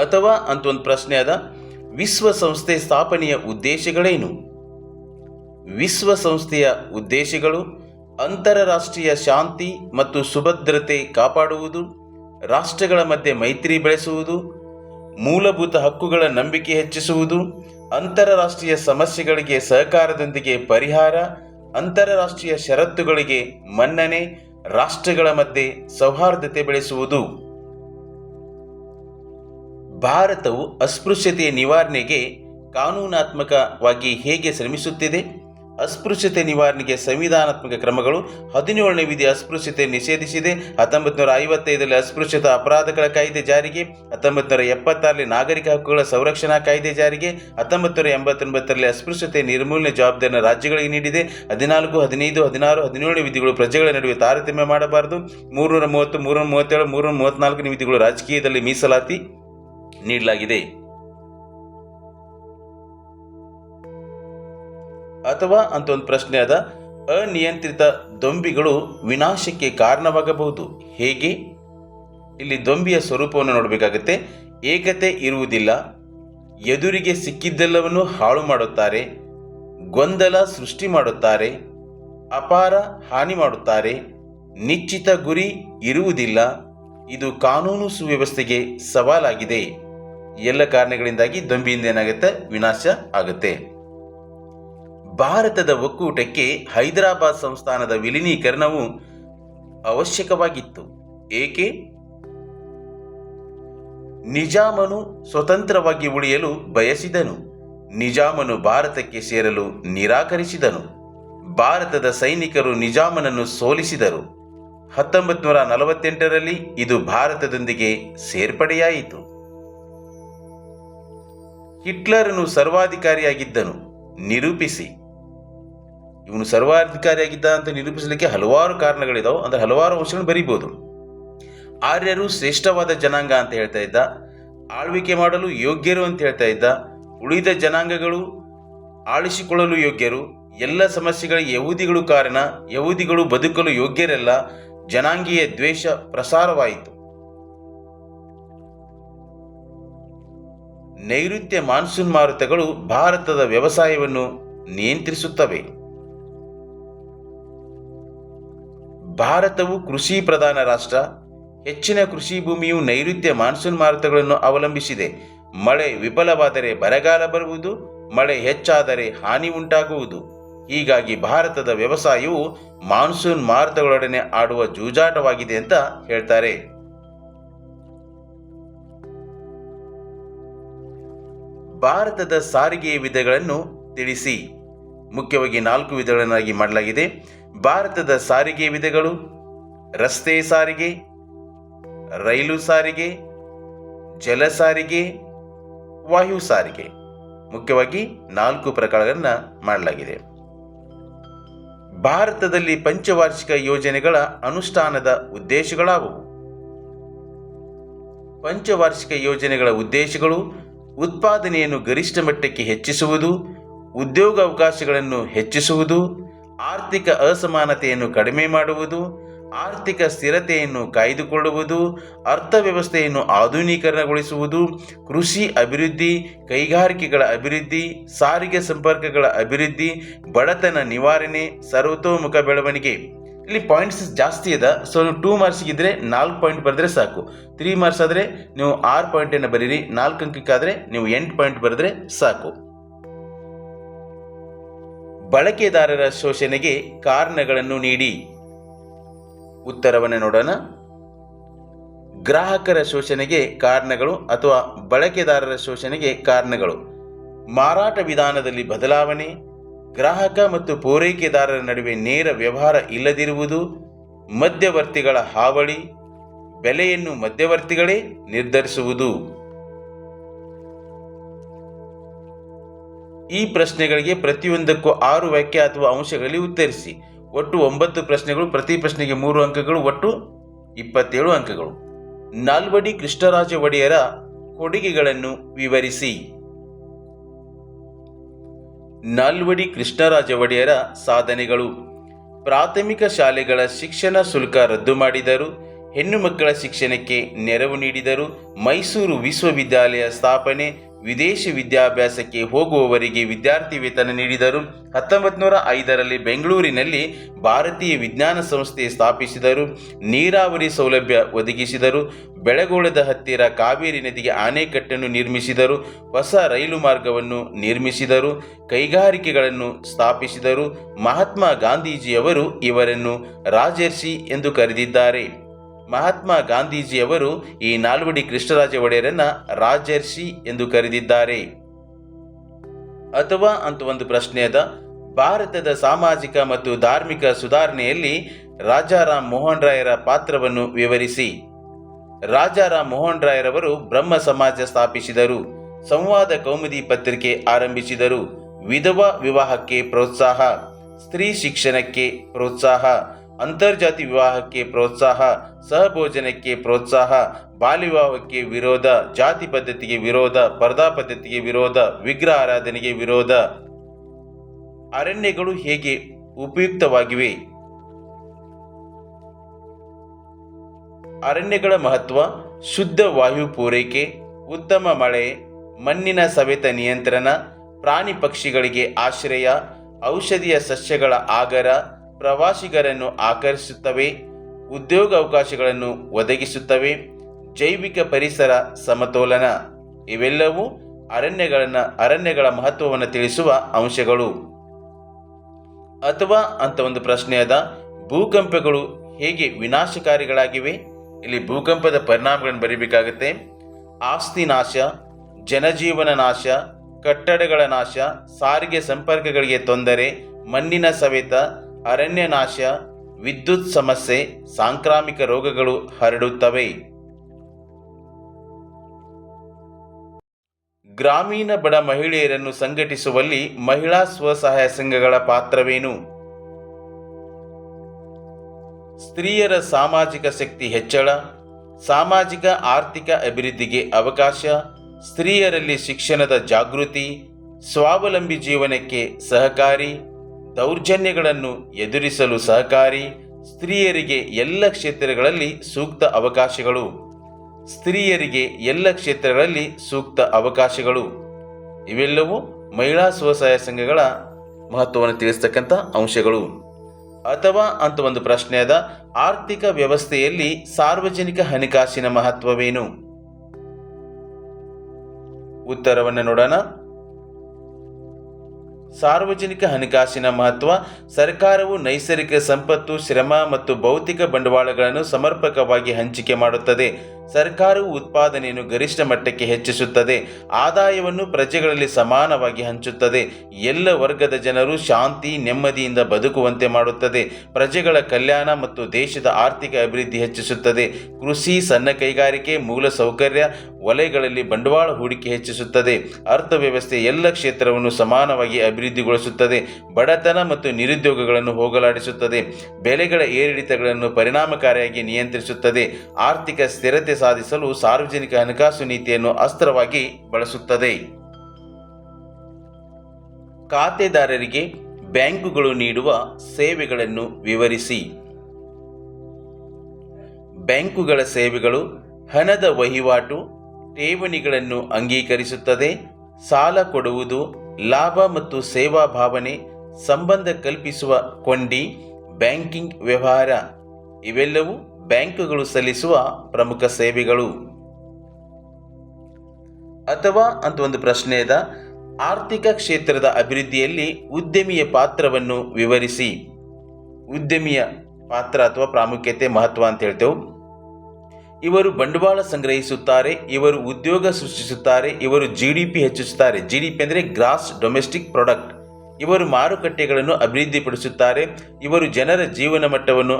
ಅಥವಾ ಅಂತ ಒಂದು ಪ್ರಶ್ನೆ ಅದ ವಿಶ್ವಸಂಸ್ಥೆ ಸ್ಥಾಪನೆಯ ಉದ್ದೇಶಗಳೇನು? ವಿಶ್ವಸಂಸ್ಥೆಯ ಉದ್ದೇಶಗಳು ಅಂತಾರಾಷ್ಟ್ರೀಯ ಶಾಂತಿ ಮತ್ತು ಸುಭದ್ರತೆ ಕಾಪಾಡುವುದು, ರಾಷ್ಟ್ರಗಳ ಮಧ್ಯೆ ಮೈತ್ರಿ ಬೆಳೆಸುವುದು ಮೂಲಭೂತ ಹಕ್ಕುಗಳ ನಂಬಿಕೆ ಹೆಚ್ಚಿಸುವುದು, ಅಂತಾರಾಷ್ಟ್ರೀಯ ಸಮಸ್ಯೆಗಳಿಗೆ ಸಹಕಾರದೊಂದಿಗೆ ಪರಿಹಾರ, ಅಂತಾರಾಷ್ಟ್ರೀಯ ಷರತ್ತುಗಳಿಗೆ ಮನ್ನಣೆ, ರಾಷ್ಟ್ರಗಳ ಮಧ್ಯೆ ಸೌಹಾರ್ದತೆ ಬೆಳೆಸುವುದು. ಭಾರತವು ಅಸ್ಪೃಶ್ಯತೆಯ ನಿವಾರಣೆಗೆ ಕಾನೂನಾತ್ಮಕವಾಗಿ ಹೇಗೆ ಶ್ರಮಿಸುತ್ತಿದೆ? ಅಸ್ಪೃಶ್ಯತೆ ನಿವಾರಣೆಗೆ ಸಂವಿಧಾನಾತ್ಮಕ ಕ್ರಮಗಳು ಹದಿನೇಳನೇ ವಿಧಿ ಅಸ್ಪೃಶ್ಯತೆ ನಿಷೇಧಿಸಿದೆ ಹತ್ತೊಂಬತ್ತು ನೂರ ಐವತ್ತೈದರಲ್ಲಿ ಅಸ್ಪೃಶ್ಯತಾ ಅಪರಾಧಗಳ ಕಾಯ್ದೆ ಜಾರಿಗೆ ಹತ್ತೊಂಬತ್ತು ನೂರ ಎಪ್ಪತ್ತಾರರಲ್ಲಿ ನಾಗರಿಕ ಹಕ್ಕುಗಳ ಸಂರಕ್ಷಣಾ ಕಾಯ್ದೆ ಜಾರಿಗೆ ಹತ್ತೊಂಬತ್ತು ನೂರ ಎಂಬತ್ತೊಂಬತ್ತರಲ್ಲಿ ಅಸ್ಪೃಶ್ಯತೆ ನಿರ್ಮೂಲನೆ ಜವಾಬ್ದಾರಿಯನ್ನು ರಾಜ್ಯಗಳಿಗೆ ನೀಡಿದೆ. ಹದಿನಾಲ್ಕು, ಹದಿನೈದು, ಹದಿನಾರು, ಹದಿನೇಳನೇ ವಿಧಿಗಳು ಪ್ರಜೆಗಳ ನಡುವೆ ತಾರತಮ್ಯ ಮಾಡಬಾರದು. ಮೂರ್ನೂರ ಮೂವತ್ತು, ಮೂರ್ನೂರ ಮೂವತ್ತೇಳು, ಮೂರ್ನೂರ ಮೂವತ್ತ್ನಾಲ್ಕನೇ ವಿಧಿಗಳು ರಾಜಕೀಯದಲ್ಲಿ ಮೀಸಲಾತಿ ನೀಡಲಾಗಿದೆ. ಅಥವಾ ಅಂತ ಒಂದು ಪ್ರಶ್ನೆ ಅದ. ಅನಿಯಂತ್ರಿತ ದೊಂಬಿಗಳು ವಿನಾಶಕ್ಕೆ ಕಾರಣವಾಗಬಹುದು. ಹೇಗೆ? ಇಲ್ಲಿ ದೊಂಬಿಯ ಸ್ವರೂಪವನ್ನು ನೋಡಬೇಕಾಗುತ್ತೆ. ಏಕತೆ ಇರುವುದಿಲ್ಲ. ಎದುರಿಗೆ ಸಿಕ್ಕಿದ್ದೆಲ್ಲವನ್ನು ಹಾಳು ಮಾಡುತ್ತಾರೆ. ಗೊಂದಲ ಸೃಷ್ಟಿ ಮಾಡುತ್ತಾರೆ. ಅಪಾರ ಹಾನಿ ಮಾಡುತ್ತಾರೆ. ನಿಶ್ಚಿತ ಗುರಿ ಇರುವುದಿಲ್ಲ. ಇದು ಕಾನೂನು ಸುವ್ಯವಸ್ಥೆಗೆ ಸವಾಲಾಗಿದೆ. ಎಲ್ಲ ಕಾರಣಗಳಿಂದಾಗಿ ದೊಂಬಿಯಿಂದ ಏನಾಗುತ್ತೆ? ವಿನಾಶ ಆಗುತ್ತೆ. ಭಾರತದ ಒಕ್ಕೂಟಕ್ಕೆ ಹೈದರಾಬಾದ್ ಸಂಸ್ಥಾನದ ವಿಲೀನೀಕರಣವು ಅವಶ್ಯಕವಾಗಿತ್ತು. ಏಕೆ? ನಿಜಾಮನು ಸ್ವತಂತ್ರವಾಗಿ ಉಳಿಯಲು ಬಯಸಿದನು. ನಿಜಾಮನು ಭಾರತಕ್ಕೆ ಸೇರಲು ನಿರಾಕರಿಸಿದನು. ಭಾರತದ ಸೈನಿಕರು ನಿಜಾಮನನ್ನು ಸೋಲಿಸಿದರು. ಹತ್ತೊಂಬತ್ತು ನೂರ ನಲವತ್ತೆಂಟರಲ್ಲಿ ಇದು ಭಾರತದೊಂದಿಗೆ ಸೇರ್ಪಡೆಯಾಯಿತು. ಹಿಟ್ಲರನು ಸರ್ವಾಧಿಕಾರಿಯಾಗಿದ್ದನು. ನಿರೂಪಿಸಿ. ಇವನು ಸರ್ವಾಧಿಕಾರಿಯಾಗಿದ್ದ ಅಂತ ನಿರೂಪಿಸಲಿಕ್ಕೆ ಹಲವಾರು ಕಾರಣಗಳಿದಾವೆ. ಅಂದರೆ ಹಲವಾರು ಅಂಶಗಳನ್ನು ಬರೀಬೋದು ಆರ್ಯರು ಶ್ರೇಷ್ಠವಾದ ಜನಾಂಗ ಅಂತ ಹೇಳ್ತಾ ಇದ್ದ. ಆಳ್ವಿಕೆ ಮಾಡಲು ಯೋಗ್ಯರು ಅಂತ ಹೇಳ್ತಾ ಇದ್ದ. ಉಳಿದ ಜನಾಂಗಗಳು ಆಳಿಸಿಕೊಳ್ಳಲು ಯೋಗ್ಯರು. ಎಲ್ಲ ಸಮಸ್ಯೆಗಳಿಗೆ ಯಹೂದಿಗಳು ಕಾರಣ. ಯಹೂದಿಗಳು ಬದುಕಲು ಯೋಗ್ಯರೆಲ್ಲ. ಜನಾಂಗೀಯ ದ್ವೇಷ ಪ್ರಸಾರವಾಯಿತು. ನೈಋತ್ಯ ಮಾನ್ಸೂನ್ ಮಾರುತಗಳು ಭಾರತದ ವ್ಯವಸಾಯವನ್ನು ನಿಯಂತ್ರಿಸುತ್ತವೆ. ಭಾರತವು ಕೃಷಿ ಪ್ರಧಾನ ರಾಷ್ಟ್ರ. ಹೆಚ್ಚಿನ ಕೃಷಿ ಭೂಮಿಯು ನೈಋತ್ಯ ಮಾನ್ಸೂನ್ ಮಾರುತಗಳನ್ನು ಅವಲಂಬಿಸಿದೆ. ಮಳೆ ವಿಫಲವಾದರೆ ಬರಗಾಲ ಬರುವುದು, ಮಳೆ ಹೆಚ್ಚಾದರೆ ಹಾನಿ ಉಂಟಾಗುವುದು. ಹೀಗಾಗಿ ಭಾರತದ ವ್ಯವಸಾಯವು ಮಾನ್ಸೂನ್ ಮಾರುತಗಳೊಡನೆ ಆಡುವ ಜೂಜಾಟವಾಗಿದೆ ಅಂತ ಹೇಳ್ತಾರೆ. ಭಾರತದ ಸಾರಿಗೆ ವಿಧಗಳನ್ನು ತಿಳಿಸಿ. ಮುಖ್ಯವಾಗಿ ನಾಲ್ಕು ವಿಧಗಳನ್ನಾಗಿ ಮಾಡಲಾಗಿದೆ. ಭಾರತದ ಸಾರಿಗೆ ವಿಧಗಳು, ರಸ್ತೆ ಸಾರಿಗೆ, ರೈಲು ಸಾರಿಗೆ, ಜಲ ಸಾರಿಗೆ, ವಾಯು ಸಾರಿಗೆ. ಮುಖ್ಯವಾಗಿ ನಾಲ್ಕು ಪ್ರಕಾರಗಳನ್ನು ಮಾಡಲಾಗಿದೆ. ಭಾರತದಲ್ಲಿ ಪಂಚವಾರ್ಷಿಕ ಯೋಜನೆಗಳ ಅನುಷ್ಠಾನದ ಉದ್ದೇಶಗಳಾವುವು. ಪಂಚವಾರ್ಷಿಕ ಯೋಜನೆಗಳ ಉದ್ದೇಶಗಳು ಉತ್ಪಾದನೆಯನ್ನು ಗರಿಷ್ಠ ಮಟ್ಟಕ್ಕೆ ಹೆಚ್ಚಿಸುವುದು, ಉದ್ಯೋಗಾವಕಾಶಗಳನ್ನು ಹೆಚ್ಚಿಸುವುದು ಆರ್ಥಿಕ ಅಸಮಾನತೆಯನ್ನು ಕಡಿಮೆ ಮಾಡುವುದು, ಆರ್ಥಿಕ ಸ್ಥಿರತೆಯನ್ನು ಕಾಯ್ದುಕೊಳ್ಳುವುದು ಅರ್ಥವ್ಯವಸ್ಥೆಯನ್ನು ಆಧುನೀಕರಣಗೊಳಿಸುವುದು, ಕೃಷಿ ಅಭಿವೃದ್ಧಿ, ಕೈಗಾರಿಕೆಗಳ ಅಭಿವೃದ್ಧಿ, ಸಾರಿಗೆ ಸಂಪರ್ಕಗಳ ಅಭಿವೃದ್ಧಿ, ಬಡತನ ನಿವಾರಣೆ, ಸರ್ವತೋಮುಖ ಬೆಳವಣಿಗೆ. ಇಲ್ಲಿ ಪಾಯಿಂಟ್ಸ್ ಜಾಸ್ತಿ ಇದೆ. ಸೊ ನೀವು ಟೂ ಮಾರ್ಕ್ಸಿಗಿದ್ರೆ ನಾಲ್ಕು ಪಾಯಿಂಟ್ ಬರೆದ್ರೆ ಸಾಕು. ತ್ರೀ ಮಾರ್ಕ್ಸ್ ಆದರೆ ನೀವು ಆರು ಪಾಯಿಂಟನ್ನು ಬರೀರಿ. ನಾಲ್ಕು ಅಂಕಕ್ಕಾದರೆ ನೀವು ಎಂಟು ಪಾಯಿಂಟ್ ಬರೆದ್ರೆ ಸಾಕು. ಬಳಕೆದಾರರ ಶೋಷಣೆಗೆ ಕಾರಣಗಳನ್ನು ನೀಡಿ. ಉತ್ತರವನ್ನು ನೋಡೋಣ. ಗ್ರಾಹಕರ ಶೋಷಣೆಗೆ ಕಾರಣಗಳು ಅಥವಾ ಬಳಕೆದಾರರ ಶೋಷಣೆಗೆ ಕಾರಣಗಳು. ಮಾರಾಟ ವಿಧಾನದಲ್ಲಿ ಬದಲಾವಣೆ, ಗ್ರಾಹಕ ಮತ್ತು ಪೂರೈಕೆದಾರರ ನಡುವೆ ನೇರ ವ್ಯವಹಾರ ಇಲ್ಲದಿರುವುದು, ಮಧ್ಯವರ್ತಿಗಳ ಹಾವಳಿ, ಬೆಲೆಯನ್ನು ಮಧ್ಯವರ್ತಿಗಳೇ ನಿರ್ಧರಿಸುವುದು. ಈ ಪ್ರಶ್ನೆಗಳಿಗೆ ಪ್ರತಿಯೊಂದಕ್ಕೂ ಆರು ವಾಕ್ಯ ಅಥವಾ ಅಂಶಗಳಲ್ಲಿ ಉತ್ತರಿಸಿ. ಒಟ್ಟು ಒಂಬತ್ತು ಪ್ರಶ್ನೆಗಳು, ಪ್ರತಿ ಪ್ರಶ್ನೆಗೆ ಮೂರು ಅಂಕಗಳು, ಒಟ್ಟು ಇಪ್ಪತ್ತೇಳು ಅಂಕಗಳು. ನಾಲ್ವಡಿ ಕೃಷ್ಣರಾಜ ಒಡೆಯರ ಕೊಡುಗೆಗಳನ್ನು ವಿವರಿಸಿ. ನಾಲ್ವಡಿ ಕೃಷ್ಣರಾಜ ಒಡೆಯರ ಸಾಧನೆಗಳು. ಪ್ರಾಥಮಿಕ ಶಾಲೆಗಳ ಶಿಕ್ಷಣ ಶುಲ್ಕ ರದ್ದು ಮಾಡಿದರು. ಹೆಣ್ಣು ಮಕ್ಕಳ ಶಿಕ್ಷಣಕ್ಕೆ ನೆರವು ನೀಡಿದರು. ಮೈಸೂರು ವಿಶ್ವವಿದ್ಯಾಲಯ ಸ್ಥಾಪನೆ ವಿದೇಶಿ ವಿದ್ಯಾಭ್ಯಾಸಕ್ಕೆ ಹೋಗುವವರಿಗೆ ವಿದ್ಯಾರ್ಥಿ ವೇತನ ನೀಡಿದರು. ಹತ್ತೊಂಬತ್ತು ನೂರ ಐದರಲ್ಲಿ ಬೆಂಗಳೂರಿನಲ್ಲಿ ಭಾರತೀಯ ವಿಜ್ಞಾನ ಸಂಸ್ಥೆ ಸ್ಥಾಪಿಸಿದರು. ನೀರಾವರಿ ಸೌಲಭ್ಯ ಒದಗಿಸಿದರು. ಬೆಳಗೋಳದ ಹತ್ತಿರ ಕಾವೇರಿ ನದಿಗೆ ಆಣೆಕಟ್ಟನ್ನು ನಿರ್ಮಿಸಿದರು. ಹೊಸ ರೈಲು ಮಾರ್ಗವನ್ನು ನಿರ್ಮಿಸಿದರು. ಕೈಗಾರಿಕೆಗಳನ್ನು ಸ್ಥಾಪಿಸಿದರು. ಮಹಾತ್ಮ ಗಾಂಧೀಜಿಯವರು ಇವರನ್ನು ರಾಜರ್ಷಿ ಎಂದು ಕರೆದಿದ್ದಾರೆ. ಮಹಾತ್ಮ ಗಾಂಧೀಜಿಯವರು ಈ ನಾಲ್ವಡಿ ಕೃಷ್ಣರಾಜ ಒಡೆಯರನ್ನ ರಾಜರ್ಷಿ ಎಂದು ಕರೆದಿದ್ದಾರೆ. ಅಥವಾ ಅಂತ ಒಂದು ಪ್ರಶ್ನೆ ಅದ, ಭಾರತದ ಸಾಮಾಜಿಕ ಮತ್ತು ಧಾರ್ಮಿಕ ಸುಧಾರಣೆಯಲ್ಲಿ ರಾಜಾರಾಮ್ ಮೋಹನ್ ರಾಯರ ಪಾತ್ರವನ್ನು ವಿವರಿಸಿ. ರಾಜಾರಾಮ್ ಮೋಹನ್ ರಾಯರವರು ಬ್ರಹ್ಮ ಸಮಾಜ ಸ್ಥಾಪಿಸಿದರು, ಸಂವಾದ ಕೌಮುದಿ ಪತ್ರಿಕೆ ಆರಂಭಿಸಿದರು, ವಿಧವಾ ವಿವಾಹಕ್ಕೆ ಪ್ರೋತ್ಸಾಹ, ಸ್ತ್ರೀ ಶಿಕ್ಷಣಕ್ಕೆ ಪ್ರೋತ್ಸಾಹ ಅಂತರ್ಜಾತಿ ವಿವಾಹಕ್ಕೆ ಪ್ರೋತ್ಸಾಹ, ಸಹಭೋಜನಕ್ಕೆ ಪ್ರೋತ್ಸಾಹ, ಬಾಲ್ಯ ವಿವಾಹಕ್ಕೆ ವಿರೋಧ, ಜಾತಿ ಪದ್ಧತಿಗೆ ವಿರೋಧ ಪರ್ದಾ ಪದ್ಧತಿಗೆ ವಿರೋಧ, ವಿಗ್ರಹ ಆರಾಧನೆಗೆ ವಿರೋಧ. ಅರಣ್ಯಗಳು ಹೇಗೆ ಉಪಯುಕ್ತವಾಗಿವೆ? ಅರಣ್ಯಗಳ ಮಹತ್ವ, ಶುದ್ಧ ವಾಯು ಪೂರೈಕೆ, ಉತ್ತಮ ಮಳೆ, ಮಣ್ಣಿನ ಸವೆತ ನಿಯಂತ್ರಣ, ಪ್ರಾಣಿ ಪಕ್ಷಿಗಳಿಗೆ ಆಶ್ರಯ, ಔಷಧೀಯ ಸಸ್ಯಗಳ ಆಗರ ಪ್ರವಾಸಿಗರನ್ನು ಆಕರ್ಷಿಸುತ್ತವೆ, ಉದ್ಯೋಗಾವಕಾಶಗಳನ್ನು ಒದಗಿಸುತ್ತವೆ, ಜೈವಿಕ ಪರಿಸರ ಸಮತೋಲನ. ಇವೆಲ್ಲವೂ ಅರಣ್ಯಗಳನ್ನು, ಅರಣ್ಯಗಳ ಮಹತ್ವವನ್ನು ತಿಳಿಸುವ ಅಂಶಗಳು. ಅಥವಾ ಅಂತ ಒಂದು ಪ್ರಶ್ನೆಯಾದ ಭೂಕಂಪಗಳು ಹೇಗೆ ವಿನಾಶಕಾರಿಗಳಾಗಿವೆ? ಇಲ್ಲಿ ಭೂಕಂಪದ ಪರಿಣಾಮಗಳನ್ನು ಬರೀಬೇಕಾಗುತ್ತೆ. ಆಸ್ತಿ ನಾಶ, ಜನಜೀವನ ನಾಶ, ಕಟ್ಟಡಗಳ ನಾಶ, ಸಾರಿಗೆ ಸಂಪರ್ಕಗಳಿಗೆ ತೊಂದರೆ, ಮಣ್ಣಿನ ಸವೆತ ಅರಣ್ಯ ನಾಶ ವಿದ್ಯುತ್ ಸಮಸ್ಯೆ, ಸಾಂಕ್ರಾಮಿಕ ರೋಗಗಳು ಹರಡುತ್ತವೆ. ಗ್ರಾಮೀಣ ಬಡ ಮಹಿಳೆಯರನ್ನು ಸಂಘಟಿಸುವಲ್ಲಿ ಮಹಿಳಾ ಸ್ವಸಹಾಯ ಸಂಘಗಳ ಪಾತ್ರವೇನು? ಸ್ತ್ರೀಯರ ಸಾಮಾಜಿಕ ಶಕ್ತಿ ಹೆಚ್ಚಳ, ಸಾಮಾಜಿಕ ಆರ್ಥಿಕ ಅಭಿವೃದ್ಧಿಗೆ ಅವಕಾಶ, ಸ್ತ್ರೀಯರಲ್ಲಿ ಶಿಕ್ಷಣದ ಜಾಗೃತಿ, ಸ್ವಾವಲಂಬಿ ಜೀವನಕ್ಕೆ ಸಹಕಾರಿ ದೌರ್ಜನ್ಯಗಳನ್ನು ಎದುರಿಸಲು ಸಹಕಾರಿ ಸ್ತ್ರೀಯರಿಗೆ ಎಲ್ಲ ಕ್ಷೇತ್ರಗಳಲ್ಲಿ ಸೂಕ್ತ ಅವಕಾಶಗಳು. ಸ್ತ್ರೀಯರಿಗೆ ಎಲ್ಲ ಕ್ಷೇತ್ರಗಳಲ್ಲಿ ಸೂಕ್ತ ಅವಕಾಶಗಳು. ಇವೆಲ್ಲವೂ ಮಹಿಳಾ ಸ್ವಸಹಾಯ ಸಂಘಗಳ ಮಹತ್ವವನ್ನು ತಿಳಿಸ್ತಕ್ಕಂಥ ಅಂಶಗಳು. ಅಥವಾ ಅಂತ ಒಂದು ಪ್ರಶ್ನೆ ಅದ ಆರ್ಥಿಕ ವ್ಯವಸ್ಥೆಯಲ್ಲಿ ಸಾರ್ವಜನಿಕ ಹಣಕಾಸಿನ ಮಹತ್ವವೇನು? ಉತ್ತರವನ್ನು ನೋಡೋಣ. ಸಾರ್ವಜನಿಕ ಹಣಕಾಸಿನ ಮಹತ್ವ ಸರ್ಕಾರವು ನೈಸರ್ಗಿಕ ಸಂಪತ್ತು ಶ್ರಮ ಮತ್ತು ಭೌತಿಕ ಬಂಡವಾಳಗಳನ್ನು ಸಮರ್ಪಕವಾಗಿ ಹಂಚಿಕೆ ಮಾಡುತ್ತದೆ. ಸರ್ಕಾರವು ಉತ್ಪಾದನೆಯನ್ನು ಗರಿಷ್ಠ ಮಟ್ಟಕ್ಕೆ ಹೆಚ್ಚಿಸುತ್ತದೆ, ಆದಾಯವನ್ನು ಪ್ರಜೆಗಳಲ್ಲಿ ಸಮಾನವಾಗಿ ಹಂಚುತ್ತದೆ. ಎಲ್ಲ ವರ್ಗದ ಜನರು ಶಾಂತಿ, ನೆಮ್ಮದಿಯಿಂದ ಬದುಕುವಂತೆ ಮಾಡುತ್ತದೆ. ಪ್ರಜೆಗಳ ಕಲ್ಯಾಣ ಮತ್ತು ದೇಶದ ಆರ್ಥಿಕ ಅಭಿವೃದ್ಧಿ ಹೆಚ್ಚಿಸುತ್ತದೆ. ಕೃಷಿ, ಸಣ್ಣ ಕೈಗಾರಿಕೆ, ಮೂಲ ಸೌಕರ್ಯ, ವಲಯಗಳಲ್ಲಿ ಬಂಡವಾಳ ಹೂಡಿಕೆ ಹೆಚ್ಚಿಸುತ್ತದೆ. ಅರ್ಥವ್ಯವಸ್ಥೆ ಎಲ್ಲ ಕ್ಷೇತ್ರವನ್ನು ಸಮಾನವಾಗಿ ಅಭಿವೃದ್ಧಿಗೊಳಿಸುತ್ತದೆ. ಬಡತನ ಮತ್ತು ನಿರುದ್ಯೋಗಗಳನ್ನು ಹೋಗಲಾಡಿಸುತ್ತದೆ. ಬೆಲೆಗಳ ಏರಿಳಿತಗಳನ್ನು ಪರಿಣಾಮಕಾರಿಯಾಗಿ ನಿಯಂತ್ರಿಸುತ್ತದೆ. ಆರ್ಥಿಕ ಸ್ಥಿರತೆ ಸಾಧಿಸಲು ಸಾರ್ವಜನಿಕ ಹಣಕಾಸು ನೀತಿಯನ್ನು ಅಸ್ತ್ರವಾಗಿ ಬಳಸುತ್ತದೆ. ಖಾತೆದಾರರಿಗೆ ಬ್ಯಾಂಕುಗಳು ನೀಡುವ ಸೇವೆಗಳನ್ನು ವಿವರಿಸಿ. ಬ್ಯಾಂಕುಗಳ ಸೇವೆಗಳು ಹಣದ ವಹಿವಾಟು, ಠೇವಣಿಗಳನ್ನು ಅಂಗೀಕರಿಸುತ್ತದೆ, ಸಾಲ ಕೊಡುವುದು, ಲಾಭ ಮತ್ತು ಸೇವಾ ಭಾವನೆ, ಸಂಬಂಧ ಕಲ್ಪಿಸುವ ಕೊಂಡಿ ಬ್ಯಾಂಕಿಂಗ್ ವ್ಯವಹಾರ ಇವೆಲ್ಲವೂ ಬ್ಯಾಂಕುಗಳು ಸಲ್ಲಿಸುವ ಪ್ರಮುಖ ಸೇವೆಗಳು. ಅಥವಾ ಅಂತ ಒಂದು ಪ್ರಶ್ನೆ ಇದೆ. ಆರ್ಥಿಕ ಕ್ಷೇತ್ರದ ಅಭಿವೃದ್ಧಿಯಲ್ಲಿ ಉದ್ಯಮಿಯ ಪಾತ್ರವನ್ನು ವಿವರಿಸಿ. ಉದ್ಯಮಿಯ ಪಾತ್ರ ಅಥವಾ ಪ್ರಾಮುಖ್ಯತೆ ಮಹತ್ವ ಅಂತ ಹೇಳ್ತೇವೆ. ಇವರು ಬಂಡವಾಳ ಸಂಗ್ರಹಿಸುತ್ತಾರೆ, ಇವರು ಉದ್ಯೋಗ ಸೃಷ್ಟಿಸುತ್ತಾರೆ, ಇವರು ಜಿ ಡಿ ಪಿ ಹೆಚ್ಚಿಸುತ್ತಾರೆ. ಜಿ ಡಿ ಪಿ ಅಂದರೆ ಗ್ರಾಸ್ ಡೊಮೆಸ್ಟಿಕ್ ಪ್ರಾಡಕ್ಟ್. ಇವರು ಮಾರುಕಟ್ಟೆಗಳನ್ನು ಅಭಿವೃದ್ಧಿಪಡಿಸುತ್ತಾರೆ, ಇವರು ಜನರ ಜೀವನ ಮಟ್ಟವನ್ನು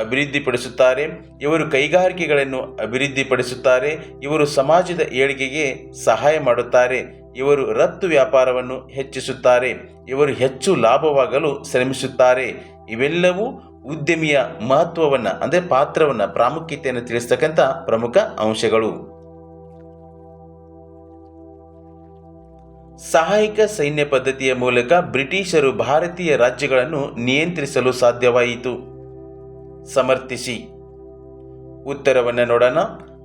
ಅಭಿವೃದ್ಧಿಪಡಿಸುತ್ತಾರೆ. ಇವರು ಕೈಗಾರಿಕೆಗಳನ್ನು ಅಭಿವೃದ್ಧಿಪಡಿಸುತ್ತಾರೆ. ಇವರು ಸಮಾಜದ ಏಳಿಗೆಗೆ ಸಹಾಯ ಮಾಡುತ್ತಾರೆ. ಇವರು ರಫ್ತು ವ್ಯಾಪಾರವನ್ನು ಹೆಚ್ಚಿಸುತ್ತಾರೆ. ಇವರು ಹೆಚ್ಚು ಲಾಭವಾಗಲು ಶ್ರಮಿಸುತ್ತಾರೆ. ಇವೆಲ್ಲವೂ ಉದ್ಯಮಿಯ ಮಹತ್ವವನ್ನು, ಅಂದರೆ ಪಾತ್ರವನ್ನು, ಪ್ರಾಮುಖ್ಯತೆಯನ್ನು ತಿಳಿಸ್ತಕ್ಕಂಥ ಪ್ರಮುಖ ಅಂಶಗಳು. ಸಹಾಯಕ ಸೈನ್ಯ ಪದ್ಧತಿಯ ಮೂಲಕ ಬ್ರಿಟಿಷರು ಭಾರತೀಯ ರಾಜ್ಯಗಳನ್ನು ನಿಯಂತ್ರಿಸಲು ಸಾಧ್ಯವಾಯಿತು. ಸಮರ್ಥಿಸಿ. ಉತ್ತರವನ್ನು ನೋಡೋಣ.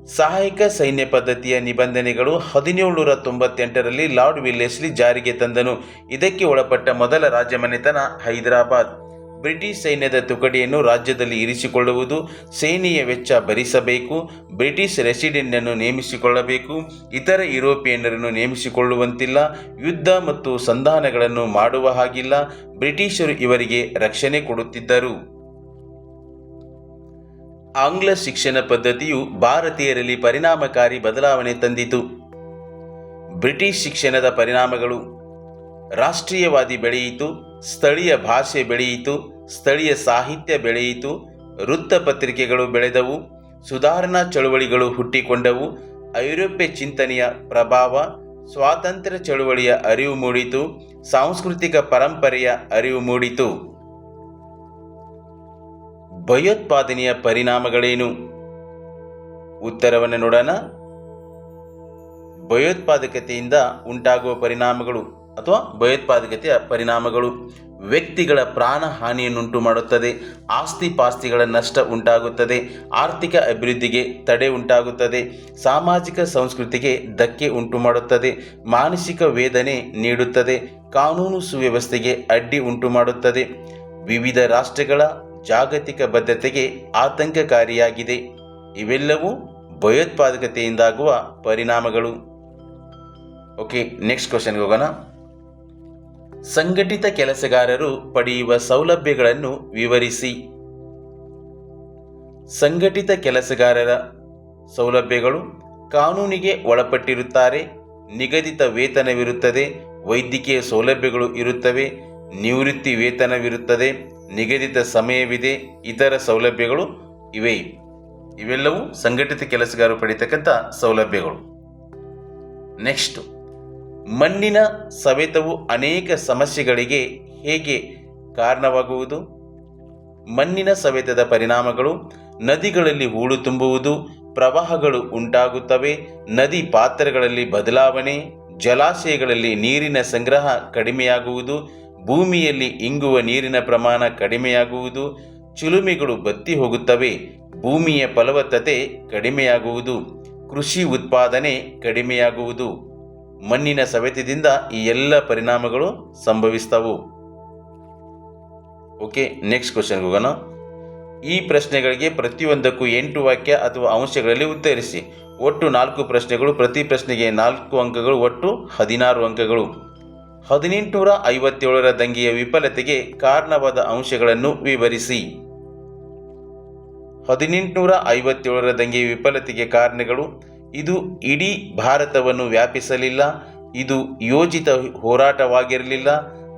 ಸಹಾಯಕ ಸೈನ್ಯ ಪದ್ಧತಿಯ ನಿಬಂಧನೆಗಳು ಹದಿನೇಳುನೂರ ತೊಂಬತ್ತೆಂಟರಲ್ಲಿ ಲಾರ್ಡ್ ವಿಲ್ಲೆಸ್ಲಿ ಜಾರಿಗೆ ತಂದನು. ಇದಕ್ಕೆ ಒಳಪಟ್ಟ ಮೊದಲ ರಾಜಮನೆತನ ಹೈದರಾಬಾದ್. ಬ್ರಿಟಿಷ್ ಸೈನ್ಯದ ತುಕಡಿಯನ್ನು ರಾಜ್ಯದಲ್ಲಿ ಇರಿಸಿಕೊಳ್ಳುವುದು, ಸೇನೆಯ ವೆಚ್ಚ ಭರಿಸಬೇಕು, ಬ್ರಿಟಿಷ್ ರೆಸಿಡೆಂಟನ್ನು ನೇಮಿಸಿಕೊಳ್ಳಬೇಕು, ಇತರ ಯುರೋಪಿಯನ್ನರನ್ನು ನೇಮಿಸಿಕೊಳ್ಳುವಂತಿಲ್ಲ, ಯುದ್ಧ ಮತ್ತು ಸಂಧಾನಗಳನ್ನು ಮಾಡುವ ಹಾಗಿಲ್ಲ, ಬ್ರಿಟಿಷರು ಇವರಿಗೆ ರಕ್ಷಣೆ ಕೊಡುತ್ತಿದ್ದರು. ಆಂಗ್ಲ ಶಿಕ್ಷಣ ಪದ್ಧತಿಯು ಭಾರತೀಯರಲ್ಲಿ ಪರಿಣಾಮಕಾರಿ ಬದಲಾವಣೆ ತಂದಿತು. ಬ್ರಿಟಿಷ್ ಶಿಕ್ಷಣದ ಪರಿಣಾಮಗಳು ರಾಷ್ಟ್ರೀಯವಾದಿ ಬೆಳೆಯಿತು, ಸ್ಥಳೀಯ ಭಾಷೆ ಬೆಳೆಯಿತು, ಸ್ಥಳೀಯ ಸಾಹಿತ್ಯ ಬೆಳೆಯಿತು ವೃತ್ತಪತ್ರಿಕೆಗಳು ಬೆಳೆದವು, ಸುಧಾರಣಾ ಚಳುವಳಿಗಳು ಹುಟ್ಟಿಕೊಂಡವು, ಐರೋಪ್ಯ ಚಿಂತನೆಯ ಪ್ರಭಾವ, ಸ್ವಾತಂತ್ರ್ಯ ಚಳುವಳಿಯ ಅರಿವು ಮೂಡಿತು, ಸಾಂಸ್ಕೃತಿಕ ಪರಂಪರೆಯ ಅರಿವು ಮೂಡಿತು. ಭಯೋತ್ಪಾದನೆಯ ಪರಿಣಾಮಗಳೇನು? ಉತ್ತರವನ್ನು ನೋಡೋಣ. ಭಯೋತ್ಪಾದಕತೆಯಿಂದ ಉಂಟಾಗುವ ಪರಿಣಾಮಗಳು ಅಥವಾ ಭಯೋತ್ಪಾದಕತೆಯ ಪರಿಣಾಮಗಳು ವ್ಯಕ್ತಿಗಳ ಪ್ರಾಣ ಹಾನಿಯನ್ನುಂಟು ಮಾಡುತ್ತದೆ ಆಸ್ತಿ ಪಾಸ್ತಿಗಳ ನಷ್ಟ ಉಂಟಾಗುತ್ತದೆ, ಆರ್ಥಿಕ ಅಭಿವೃದ್ಧಿಗೆ ತಡೆ ಉಂಟಾಗುತ್ತದೆ, ಸಾಮಾಜಿಕ ಸಂಸ್ಕೃತಿಗೆ ಧಕ್ಕೆ ಉಂಟು ಮಾಡುತ್ತದೆ, ಮಾನಸಿಕ ವೇದನೆ ನೀಡುತ್ತದೆ, ಕಾನೂನು ಸುವ್ಯವಸ್ಥೆಗೆ ಅಡ್ಡಿ ಉಂಟು ಮಾಡುತ್ತದೆ. ವಿವಿಧ ರಾಷ್ಟ್ರಗಳ ಜಾಗತಿಕ ಭದ್ರತೆಗೆ ಆತಂಕಕಾರಿಯಾಗಿದೆ. ಇವೆಲ್ಲವೂ ಭಯೋತ್ಪಾದಕತೆಯಿಂದಾಗುವ ಪರಿಣಾಮಗಳು. ಓಕೆ ನೆಕ್ಸ್ಟ್ ಕ್ವಶನ್ಗೆ ಹೋಗೋಣ. ಸಂಘಟಿತ ಕೆಲಸಗಾರರು ಪಡೆಯುವ ಸೌಲಭ್ಯಗಳನ್ನು ವಿವರಿಸಿ. ಸಂಘಟಿತ ಕೆಲಸಗಾರರ ಸೌಲಭ್ಯಗಳು ಕಾನೂನಿಗೆ ಒಳಪಟ್ಟಿರುತ್ತಾರೆ, ನಿಗದಿತ ವೇತನವಿರುತ್ತದೆ, ವೈದ್ಯಕೀಯ ಸೌಲಭ್ಯಗಳು ಇರುತ್ತವೆ ನಿವೃತ್ತಿ ವೇತನವಿರುತ್ತದೆ, ನಿಗದಿತ ಸಮಯವಿದೆ, ಇತರ ಸೌಲಭ್ಯಗಳು ಇವೆ. ಇವೆಲ್ಲವೂ ಸಂಘಟಿತ ಕೆಲಸಗಾರರು ಪಡೀತಕ್ಕಂಥ ಸೌಲಭ್ಯಗಳು. ನೆಕ್ಸ್ಟ್ ಮಣ್ಣಿನ ಸವೆತವು ಅನೇಕ ಸಮಸ್ಯೆಗಳಿಗೆ ಹೇಗೆ ಕಾರಣವಾಗುವುದು? ಮಣ್ಣಿನ ಸವೆತದ ಪರಿಣಾಮಗಳು ನದಿಗಳಲ್ಲಿ ಹೂಳು ತುಂಬುವುದು, ಪ್ರವಾಹಗಳು ಉಂಟಾಗುತ್ತವೆ, ನದಿ ಪಾತ್ರಗಳಲ್ಲಿ ಬದಲಾವಣೆ, ಜಲಾಶಯಗಳಲ್ಲಿ ನೀರಿನ ಸಂಗ್ರಹ ಕಡಿಮೆಯಾಗುವುದು ಭೂಮಿಯಲ್ಲಿ ಇಂಗುವ ನೀರಿನ ಪ್ರಮಾಣ ಕಡಿಮೆಯಾಗುವುದು, ಚಿಲುಮೆಗಳು ಬತ್ತಿ ಹೋಗುತ್ತವೆ, ಭೂಮಿಯ ಫಲವತ್ತತೆ ಕಡಿಮೆಯಾಗುವುದು, ಕೃಷಿ ಉತ್ಪಾದನೆ ಕಡಿಮೆಯಾಗುವುದು. ಮಣ್ಣಿನ ಸವೆತದಿಂದ ಈ ಎಲ್ಲ ಪರಿಣಾಮಗಳು ಸಂಭವಿಸ್ತವು. ಓಕೆ ನೆಕ್ಸ್ಟ್ ಕ್ವಶನ್ಗೆ ಹೋಗೋಣ. ಈ ಪ್ರಶ್ನೆಗಳಿಗೆ ಪ್ರತಿಯೊಂದಕ್ಕೂ ಎಂಟು ವಾಕ್ಯ ಅಥವಾ ಅಂಶಗಳಲ್ಲಿ ಉತ್ತರಿಸಿ. ಒಟ್ಟು ನಾಲ್ಕು ಪ್ರಶ್ನೆಗಳು, ಪ್ರತಿ ಪ್ರಶ್ನೆಗೆ ನಾಲ್ಕು ಅಂಕಗಳು, ಒಟ್ಟು ಹದಿನಾರು ಅಂಕಗಳು. ಹದಿನೆಂಟುನೂರ ಐವತ್ತೇಳರ ದಂಗೆಯ ವಿಫಲತೆಗೆ ಕಾರಣವಾದ ಅಂಶಗಳನ್ನು ವಿವರಿಸಿ. ಹದಿನೆಂಟುನೂರ ಐವತ್ತೇಳರ ದಂಗೆಯ ವಿಫಲತೆಗೆ ಕಾರಣಗಳು, ಇದು ಇಡೀ ಭಾರತವನ್ನು ವ್ಯಾಪಿಸಲಿಲ್ಲ, ಇದು ಯೋಜಿತ ಹೋರಾಟವಾಗಿರಲಿಲ್ಲ,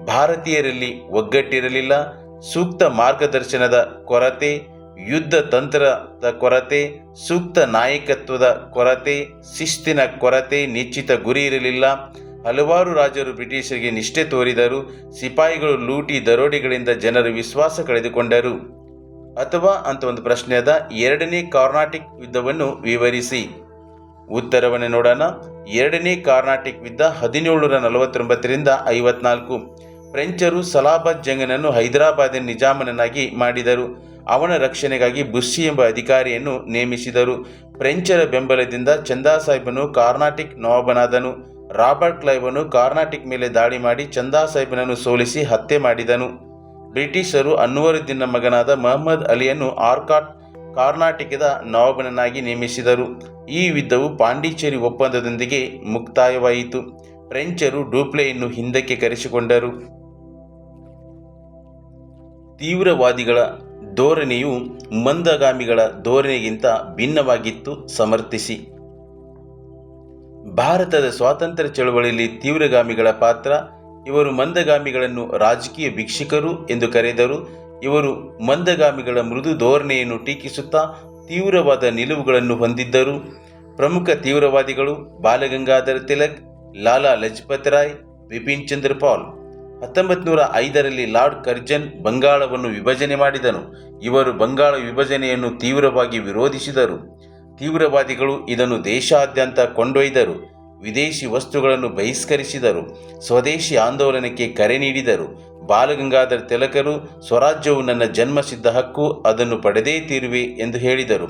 ಭಾರತೀಯರಲ್ಲಿ ಒಗ್ಗಟ್ಟಿರಲಿಲ್ಲ, ಸೂಕ್ತ ಮಾರ್ಗದರ್ಶನದ ಕೊರತೆ, ಯುದ್ಧ ತಂತ್ರದ ಕೊರತೆ, ಸೂಕ್ತ ನಾಯಕತ್ವದ ಕೊರತೆ, ಶಿಸ್ತಿನ ಕೊರತೆ, ನಿಶ್ಚಿತ ಗುರಿ ಇರಲಿಲ್ಲ ಹಲವಾರು ರಾಜರು ಬ್ರಿಟಿಷರಿಗೆ ನಿಷ್ಠೆ ತೋರಿದರು, ಸಿಪಾಯಿಗಳು ಲೂಟಿ ದರೋಡೆಗಳಿಂದ ಜನರು ವಿಶ್ವಾಸ ಕಳೆದುಕೊಂಡರು. ಅಥವಾ ಅಂತ ಒಂದು ಪ್ರಶ್ನೆ ಎರಡನೇ ಕಾರ್ನಾಟಿಕ್ ಯುದ್ಧವನ್ನು ವಿವರಿಸಿ. ಉತ್ತರವನ್ನು ನೋಡೋಣ. ಎರಡನೇ ಕಾರ್ನಾಟಿಕ್ ಯುದ್ಧ ಹದಿನೇಳುನೂರ ನಲವತ್ತೊಂಬತ್ತರಿಂದ ಐವತ್ನಾಲ್ಕು. ಫ್ರೆಂಚರು ಸಲಾಬಾದ್ ಜಂಗನನ್ನು ಹೈದರಾಬಾದಿನ ನಿಜಾಮನನ್ನಾಗಿ ಮಾಡಿದರು. ಅವನ ರಕ್ಷಣೆಗಾಗಿ ಬುಸ್ಸಿ ಎಂಬ ಅಧಿಕಾರಿಯನ್ನು ನೇಮಿಸಿದರು. ಫ್ರೆಂಚರ ಬೆಂಬಲದಿಂದ ಚಂದಾ ಸಾಹೇಬನು ಕಾರ್ನಾಟಿಕ್ ನವಾಬನಾದನು. ರಾಬರ್ಟ್ ಕ್ಲೈವನು ಕಾರ್ನಾಟಿಕ್ ಮೇಲೆ ದಾಳಿ ಮಾಡಿ ಚಂದಾ ಸೋಲಿಸಿ ಹತ್ಯೆ ಮಾಡಿದನು. ಬ್ರಿಟಿಷರು ಅನ್ವರುದ್ದೀನ್ನ ಮಗನಾದ ಮಹಮ್ಮದ್ ಅಲಿಯನ್ನು ಆರ್ಕಾಟ್ ಕಾರ್ನಾಟಿಕದ ನವಾಬನನ್ನಾಗಿ ನೇಮಿಸಿದರು. ಈ ಯುದ್ಧವು ಪಾಂಡಿಚೇರಿ ಒಪ್ಪಂದದೊಂದಿಗೆ ಮುಕ್ತಾಯವಾಯಿತು. ಫ್ರೆಂಚರು ಡೂಪ್ಲೆಯನ್ನು ಹಿಂದಕ್ಕೆ ಕರೆಸಿಕೊಂಡರು. ತೀವ್ರವಾದಿಗಳ ಧೋರಣೆಯು ಮಂದಗಾಮಿಗಳ ಧೋರಣೆಗಿಂತ ಭಿನ್ನವಾಗಿತ್ತು, ಸಮರ್ಥಿಸಿ. ಭಾರತದ ಸ್ವಾತಂತ್ರ್ಯ ಚಳವಳಿಯಲ್ಲಿ ತೀವ್ರಗಾಮಿಗಳ ಪಾತ್ರ, ಇವರು ಮಂದಗಾಮಿಗಳನ್ನು ರಾಜಕೀಯ ಭಿಕ್ಷಕರು ಎಂದು ಕರೆದರು, ಇವರು ಮಂದಗಾಮಿಗಳ ಮೃದು ಧೋರಣೆಯನ್ನು ಟೀಕಿಸುತ್ತಾ ತೀವ್ರವಾದ ನಿಲುವುಗಳನ್ನು ಹೊಂದಿದ್ದರು. ಪ್ರಮುಖ ತೀವ್ರವಾದಿಗಳು ಬಾಲಗಂಗಾಧರ ತಿಲಕ್, ಲಾಲಾ ಲಜಪತ್ ರಾಯ್ ಬಿಪಿನ್ ಚಂದ್ರ ಪಾಲ್. ಹತ್ತೊಂಬತ್ತು ನೂರ ಐದರಲ್ಲಿ ಲಾರ್ಡ್ ಕರ್ಜನ್ ಬಂಗಾಳವನ್ನು ವಿಭಜನೆ ಮಾಡಿದನು. ಇವರು ಬಂಗಾಳ ವಿಭಜನೆಯನ್ನು ತೀವ್ರವಾಗಿ ವಿರೋಧಿಸಿದರು. ತೀವ್ರವಾದಿಗಳು ಇದನ್ನು ದೇಶಾದ್ಯಂತ ಕೊಂಡೊಯ್ದರು. ವಿದೇಶಿ ವಸ್ತುಗಳನ್ನು ಬಹಿಷ್ಕರಿಸಿದರು. ಸ್ವದೇಶಿ ಆಂದೋಲನಕ್ಕೆ ಕರೆ ನೀಡಿದರು. ಬಾಲಗಂಗಾಧರ ತಿಲಕರು, ಸ್ವರಾಜ್ಯವು ನನ್ನ ಜನ್ಮಸಿದ್ಧ ಹಕ್ಕು, ಅದನ್ನು ಪಡೆದೇ ತೀರುವೆ ಎಂದು ಹೇಳಿದರು.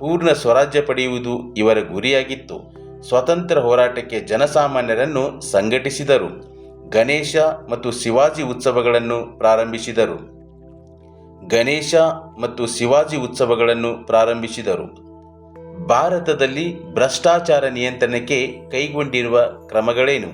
ಪೂರ್ಣ ಸ್ವರಾಜ್ಯ ಪಡೆಯುವುದು ಇವರ ಗುರಿಯಾಗಿತ್ತು. ಸ್ವತಂತ್ರ ಹೋರಾಟಕ್ಕೆ ಜನಸಾಮಾನ್ಯರನ್ನು ಸಂಘಟಿಸಿದರು. ಗಣೇಶ ಮತ್ತು ಶಿವಾಜಿ ಉತ್ಸವಗಳನ್ನು ಪ್ರಾರಂಭಿಸಿದರು. ಗಣೇಶ ಮತ್ತು ಶಿವಾಜಿ ಉತ್ಸವಗಳನ್ನು ಪ್ರಾರಂಭಿಸಿದರು. ಭಾರತದಲ್ಲಿ ಭ್ರಷ್ಟಾಚಾರ ನಿಯಂತ್ರಣಕ್ಕೆ ಕೈಗೊಂಡಿರುವ ಕ್ರಮಗಳೇನು?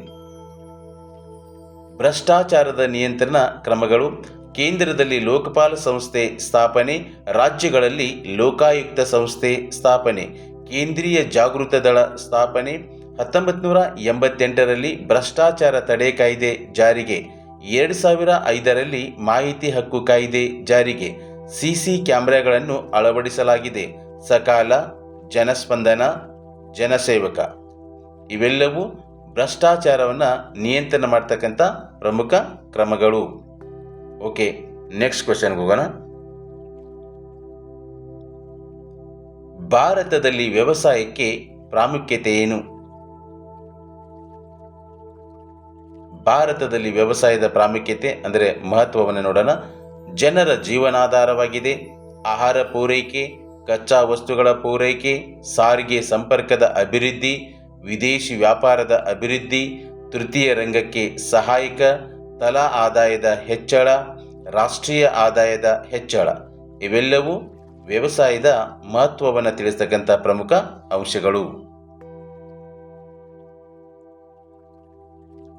ಭ್ರಷ್ಟಾಚಾರದ ನಿಯಂತ್ರಣ ಕ್ರಮಗಳು ಕೇಂದ್ರದಲ್ಲಿ ಲೋಕಪಾಲ ಸಂಸ್ಥೆ ಸ್ಥಾಪನೆ, ರಾಜ್ಯಗಳಲ್ಲಿ ಲೋಕಾಯುಕ್ತ ಸಂಸ್ಥೆ ಸ್ಥಾಪನೆ, ಕೇಂದ್ರೀಯ ಜಾಗೃತ ದಳ ಸ್ಥಾಪನೆ ಹತ್ತೊಂಬತ್ತು ನೂರ ಎಂಬತ್ತೆಂಟರಲ್ಲಿ ಭ್ರಷ್ಟಾಚಾರ ತಡೆ ಕಾಯ್ದೆ ಜಾರಿಗೆ, ಎರಡು ಸಾವಿರ ಐದರಲ್ಲಿ ಮಾಹಿತಿ ಹಕ್ಕು ಕಾಯ್ದೆ ಜಾರಿಗೆ, ಸಿಸಿ ಕ್ಯಾಮೆರಾಗಳನ್ನು ಅಳವಡಿಸಲಾಗಿದೆ. ಸಕಾಲ ಜನಸ್ಪಂದನ, ಜನಸೇವಕ. ಇವೆಲ್ಲವೂ ಭ್ರಷ್ಟಾಚಾರವನ್ನು ನಿಯಂತ್ರಣ ಮಾಡ್ತಕ್ಕಂಥ ಪ್ರಮುಖ ಕ್ರಮಗಳು. ಓಕೆ ನೆಕ್ಸ್ಟ್ ಕ್ವಶನ್ಗೆ ಹೋಗೋಣ. ಭಾರತದಲ್ಲಿ ವ್ಯವಸಾಯಕ್ಕೆ ಪ್ರಾಮುಖ್ಯತೆ ಏನು? ಭಾರತದಲ್ಲಿ ವ್ಯವಸಾಯದ ಪ್ರಾಮುಖ್ಯತೆ ಅಂದರೆ ಮಹತ್ವವನ್ನು ನೋಡೋಣ. ಜನರ ಜೀವನಾಧಾರವಾಗಿದೆ, ಆಹಾರ ಪೂರೈಕೆ ಕಚ್ಚಾ ವಸ್ತುಗಳ ಪೂರೈಕೆ, ಸಾರಿಗೆ ಸಂಪರ್ಕದ ಅಭಿವೃದ್ಧಿ, ವಿದೇಶಿ ವ್ಯಾಪಾರದ ಅಭಿವೃದ್ಧಿ, ತೃತೀಯ ರಂಗಕ್ಕೆ ಸಹಾಯಕ, ತಲಾ ಆದಾಯದ ಹೆಚ್ಚಳ, ರಾಷ್ಟ್ರೀಯ ಆದಾಯದ ಹೆಚ್ಚಳ. ಇವೆಲ್ಲವೂ ವ್ಯವಸಾಯದ ಮಹತ್ವವನ್ನು ತಿಳಿಸತಕ್ಕಂಥ ಪ್ರಮುಖ ಅಂಶಗಳು.